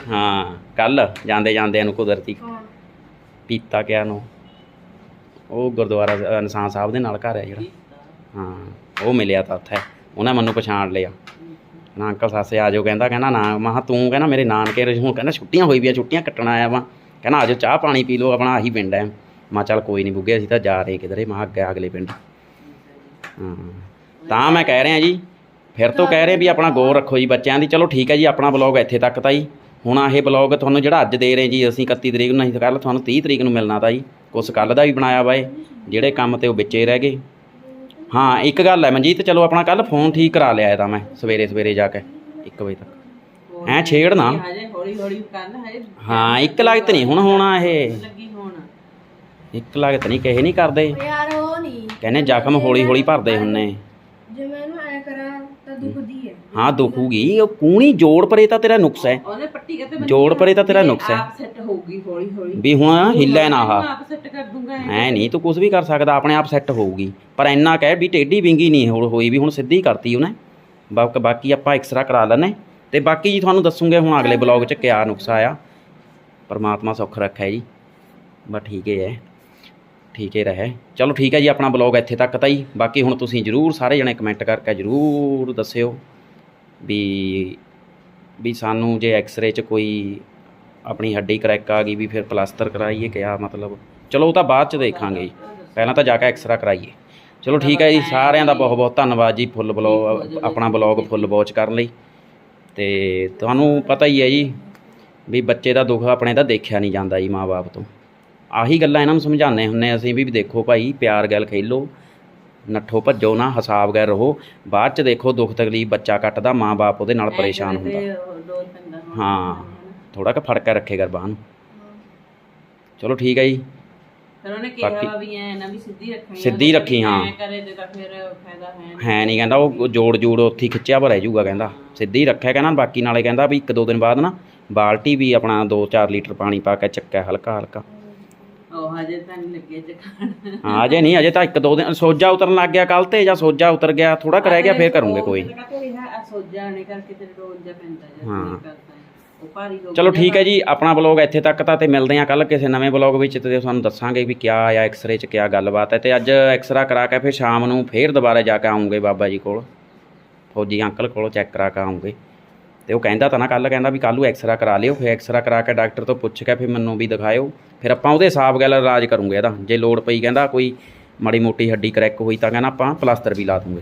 ਹਾਂ ਕੱਲ ਜਾਂਦੇ ਜਾਂਦੇ ਨੂੰ ਕੁਦਰਤੀ ਪੀਤਾ ਕਿਆ ਨੂੰ ਉਹ ਗੁਰਦੁਆਰਾ ਨਿਸ਼ਾਨ ਸਾਹਿਬ ਦੇ ਨਾਲ ਘਰ ਹੈ ਜਿਹੜਾ। ਹਾਂ ਉਹ ਮਿਲਿਆ ਤਾਂ ਉੱਥੇ। ਉਹਨੇ ਮੈਨੂੰ ਪਛਾਣ ਲਿਆ। ਨਾ ਅੰਕਲ ਸਾਸੇ ਆ ਜਾਓ ਕਹਿੰਦਾ ਕਹਿੰਦਾ ਨਾ ਮਹਾ ਤੂੰ ਕਹਿੰਦਾ ਮੇਰੇ ਨਾਨਕੇ ਹੁਣ ਕਹਿੰਦਾ ਛੁੱਟੀਆਂ ਹੋਈ ਵੀਆਂ ਛੁੱਟੀਆਂ ਕੱਟਣ ਆਇਆ ਵਾਂ। ਕਹਿੰਦਾ ਆਜੋ ਚਾਹ ਪਾਣੀ ਪੀ ਲਓ ਆਪਣਾ ਆਹੀ ਪਿੰਡ ਹੈ। ਮਾ ਚੱਲ ਕੋਈ ਨਹੀਂ ਬੁੱਗੇ ਅਸੀਂ ਤਾਂ ਜਾ ਰਹੇ ਕਿਧਰੇ। ਮਾ ਅੱਗੇ ਅਗਲੇ ਪਿੰਡ। ਹਾਂ। ਤਾਂ ਮੈਂ ਕਹਿ ਰਿਹਾ ਜੀ ਫਿਰ ਤੋਂ ਕਹਿ ਰਹੇ ਵੀ ਆਪਣਾ ਗੌਰ ਰੱਖੋ ਜੀ ਬੱਚਿਆਂ ਦੀ। ਚਲੋ ਠੀਕ ਹੈ ਜੀ ਆਪਣਾ ਬਲੌਗ ਇੱਥੇ ਤੱਕ ਤਾਂ ਜੀ। ਹੁਣ ਇਹ ਬਲੌਗ ਤੁਹਾਨੂੰ ਜਿਹੜਾ ਅੱਜ ਦੇ ਰਹੇ ਜੀ ਅਸੀਂ 31 ਤਰੀਕ ਨੂੰ ਨਹੀਂ ਕੱਲ ਤੁਹਾਨੂੰ 30 ਤਰੀਕ ਨੂੰ ਮਿਲਣਾ ਤਾਂ ਜੀ। ਕੁਛ ਕੱਲ ਦਾ ਵੀ ਬਣਾਇਆ ਵਾ ਇਹ ਜਿਹੜੇ ਕੰਮ ਤੇ ਉਹ ਵਿੱਚੇ ਰਹਿ ਗਏ। ਹਾਂ ਇੱਕ ਗੱਲ ਹੈ ਮਨਜੀਤ ਚਲੋ ਆਪਣਾ ਕੱਲ ਫੋਨ ਠੀਕ ਕਰਾ ਲਿਆ ਤਾਂ ਮੈਂ ਸਵੇਰੇ ਸਵੇਰੇ ਜਾ ਕੇ 1 ਵਜੇ ਤੱਕ। ਐਂ ਛੇੜ ਨਾ ਹਜੇ ਹੌਲੀ ਹੌਲੀ ਕਰਨ ਹਜੇ। ਹਾਂ ਇੱਕ ਲਾਗਤ ਨਹੀਂ ਹੁਣ ਹੋਣਾ ਇਹ। ਇੱਕ ਲਾਗਤ ਨਹੀਂ ਕਹੇ ਨਹੀਂ ਕਰਦੇ। ਯਾਰ ਉਹ ਨਹੀਂ। ਕਹਿੰਦੇ ਜ਼ਖਮ ਹੌਲੀ ਹੌਲੀ ਭਰਦੇ ਹੁੰਨੇ ਜੇ ਮੈਂ ਇਹਨੂੰ ਐ ਕਰਾਂ ਤਾਂ ਦੁਖਦੀ ਹੈ। ਹਾਂ ਦੁਖੂਗੀ। ਉਹ ਕੂਣੀ ਜੋੜ ਪਰੇ ਤਾਂ ਤੇਰਾ ਨੁਕਸ ਹੈ। ਉਹਨੇ ਪੱਟੀ ਜੋੜ ਪਰੇ ਤਾਂ ਤੇਰਾ ਨੁਕਸ ਹੈ। ਆਪ ਸੈੱਟ ਹੋਊਗੀ ਹੌਲੀ ਹੌਲੀ। ਵੀ ਹੁਣ ਹਿੱਲੇ ਨਾ ਆਹ। ਆਪ ਸੈੱਟ ਕਰ ਦੂੰਗਾ ਐਂ। ਐ ਨਹੀਂ ਤੂੰ ਕੁਝ ਵੀ ਕਰ ਸਕਦਾ ਆਪਣੇ ਆਪ ਸੈੱਟ ਹੋਊਗੀ। ਪਰ ਇੰਨਾ ਕਹਿ ਵੀ ਟੇਢੀ ਵਿੰਗੀ ਨਹੀਂ ਹੋ- ਹੋਈ ਵੀ ਹੁਣ ਸਿੱਧੀ ਕਰਤੀ ਉਹਨੇ। ਬਾਕ- ਬਾਕੀ ਆਪਾਂ ਐਕਸਰਾ ਕਰਾ ਲੈਣੇ ਤੇ ਬਾਕੀ ਜੀ ਤੁਹਾਨੂੰ ਦੱਸੂਗੇ ਹੁਣ ਅਗਲੇ ਬਲੌਗ 'ਚ ਕਿਆ ਨੁਕਸਾ ਆ ਪਰਮਾਤਮਾ ਸੁੱਖ ਰੱਖੇ ਜੀ। ਬਸ ਠੀਕ ਹੀ ਹੈ। ਠੀਕ ਹੀ ਰਹੇ। ਚਲੋ ਠੀਕ ਹੈ ਜੀ, ਆਪਣਾ ਬਲੌਗ ਇੱਥੇ ਤੱਕ ਤਾਂ ਹੀ ਬਾਕੀ ਹੁਣ ਤੁਸੀਂ ਜਰੂਰ ਸਾਰੇ ਜਣੇ ਕਮੈਂਟ ਕਰਕੇ ਜਰੂਰ ਦੱਸਿਓ ਵੀ ਵੀ ਸਾਨੂੰ ਜੇ ਐਕਸਰੇ 'ਚ ਕੋਈ ਆਪਣੀ ਹੱਡੀ ਕਰੈਕ ਆ ਗਈ ਵੀ ਫਿਰ ਪਲਾਸਟਰ ਕਰਾਈਏ ਕਿਆ ਮਤਲਬ? ਚਲੋ ਉਹ ਤਾਂ ਬਾਅਦ 'ਚ ਦੇਖਾਂਗੇ ਜੀ। ਪਹਿਲਾਂ ਤਾਂ ਜਾ ਕੇ ਐਕਸਰਾ ਕਰਾਈਏ। ਚਲੋ ਠੀਕ ਹੈ ਜੀ, ਸਾਰਿਆਂ ਦਾ ਬਹੁਤ ਬਹੁਤ ਧੰਨਵਾਦ ਜੀ ਫੁੱਲ ਬਲੌਗ, ਆਪਣਾ ਬਲੌਗ ਫੁੱਲ ਵਾਚ ਕਰਨ ਲਈ। ਤੇ ਤੁਹਾਨੂੰ ਪਤਾ ਹੀ ਹੈ ਜੀ ਵੀ ਬੱਚੇ ਦਾ ਦੁੱਖ ਆਪਣੇ ਦਾ ਦੇਖਿਆ ਨਹੀਂ ਜਾਂਦਾ ਜੀ ਮਾਪੇ ਤੋਂ। ਆਹੀ ਗੱਲਾਂ ਇਹਨਾਂ ਨੂੰ ਸਮਝਾਉਂਦੇ ਹੁੰਨੇ ਅਸੀਂ ਵੀ ਦੇਖੋ ਭਾਈ ਪਿਆਰ ਗੱਲ ਖੇਲੋ ਨੱਠੋ ਭੱਜੋ ਨਾ ਹਿਸਾਬ ਗੈਰ ਰਹੋ ਬਾਅਦ ਚ ਦੇਖੋ ਦੁੱਖ ਤਕਲੀਫ ਬੱਚਾ ਕੱਟਦਾ ਮਾਂ-ਬਾਪ ਉਹਦੇ ਨਾਲ ਪਰੇਸ਼ਾਨ ਹੁੰਦਾ। ਹਾਂ ਥੋੜਾ ਕ ਫੜ ਕੇ ਰੱਖੇ ਗਰਬਾਨ ਨੂੰ। ਚਲੋ ਠੀਕ ਹੈ ਜੀ। ਫਿਰ ਉਹਨੇ ਕਿਹਾ ਵਾ ਐ ਨਾ ਵੀ ਸਿੱਧੀ ਰੱਖਣੀ ਸਿੱਧੀ ਰੱਖੀ, ਹਾਂ। ਕਰੇ ਤੇ ਤਾਂ ਫਿਰ ਫਾਇਦਾ ਹੈ ਨਹੀਂ। ਹੈ ਨਹੀਂ ਕਹਿੰਦਾ ਉਹ ਜੋੜ ਜੂੜ ਉੱਥੇ ਖਿੱਚਿਆ ਭਰਿਆ ਜਾਊਗਾ ਕਹਿੰਦਾ। ਸਿੱਧੀ ਰੱਖਿਆ ਕਹਿੰਦਾ ਬਾਕੀ ਨਾਲੇ ਕਹਿੰਦਾ ਵੀ ਇੱਕ ਦੋ ਦਿਨ ਬਾਅਦ ਨਾ ਬਾਲਟੀ ਵੀ ਆਪਣਾ 2-4 ਲੀਟਰ ਪਾਣੀ ਪਾ ਕੇ ਚੱਕਿਆ ਹਲਕਾ ਹਲਕਾ। ਉਹ ਹਜੇ ਤਾਂ ਨਹੀਂ ਲੱਗੇ ਚਕਾਣ ਹਾਂ ਅਜੇ ਨਹੀਂ ਅਜੇ ਤਾਂ ਇੱਕ ਦੋ ਦਿਨ ਸੋਜਾ ਉਤਰਨ ਲੱਗ ਗਿਆ ਕੱਲ ਤੇ ਜਾਂ ਸੋਜਾ ਉਤਰ ਗਿਆ ਥੋੜਾ ਕੁ ਰਹਿ ਗਿਆ ਫੇਰ ਕਰੂੰਗੇ ਕੋਈ। ਸੋਜਾ ਨੇ ਕਰਕੇ ਤੇ ਰੋਜ਼ ਜਾ ਪੈਂਦਾ ਜਾਂ ਹਾਂ। ਕੀ ਕਰਦਾ। ਹੈ। ਉਹ ਭਾਰੀ ਹੋ ਚਲੋ ਠੀਕ ਹੈ ਜੀ ਆਪਣਾ ਬਲੌਗ ਇੱਥੇ ਤੱਕ ਤਾਂ ਤੇ ਮਿਲਦੇ ਹਾਂ ਕੱਲ ਕਿਸੇ ਨਵੇਂ ਬਲੌਗ ਵਿੱਚ ਤੇ ਤੁਹਾਨੂੰ ਦੱਸਾਂਗੇ ਵੀ ਕਿਆ ਆਇਆ ਐਕਸ-ਰੇ 'ਚ ਕਿਆ ਗੱਲਬਾਤ ਹੈ। ਤੇ ਅੱਜ ਐਕਸਰਾ ਕਰਾ ਕੇ ਫਿਰ ਸ਼ਾਮ ਨੂੰ ਫੇਰ ਦੁਬਾਰਾ ਜਾ ਕੇ ਆਉਂਗੇ ਬਾਬਾ ਜੀ ਕੋਲ। ਫੌਜੀ ਅੰਕਲ ਕੋਲੋਂ ਚੈੱਕ ਕਰਾ ਕੇ ਆਉਂਗੇ। ਤੇ ਉਹ ਕਹਿੰਦਾ ਤਾਂ ਨਾ ਕੱਲ ਕਹਿੰਦਾ ਵੀ ਕੱਲ੍ਹ ਨੂੰ ਐਕਸਰਾ ਕਰਾ ਲਿਓ, ਫਿਰ ਐਕਸਰਾ ਕਰਾ ਕੇ ਡਾਕਟਰ ਤੋਂ ਪੁੱਛ ਕੇ ਫਿਰ ਮੈਨੂੰ ਵੀ ਦਿਖਾਇਓ। ਫਿਰ ਆਪਾਂ ਉਹਦੇ ਹਿਸਾਬ ਗੱਲ ਇਲਾਜ ਕਰੂੰਗੇ ਇਹਦਾ। ਜੇ ਲੋੜ ਪਈ ਕਹਿੰਦਾ ਕੋਈ ਮਾੜੀ ਮੋਟੀ ਹੱਡੀ ਕਰੈਕ ਹੋਈ ਤਾਂ ਕਹਿੰਦਾ ਆਪਾਂ ਪਲਾਸਟਰ ਵੀ ਲਾ ਦੂੰਗੇ।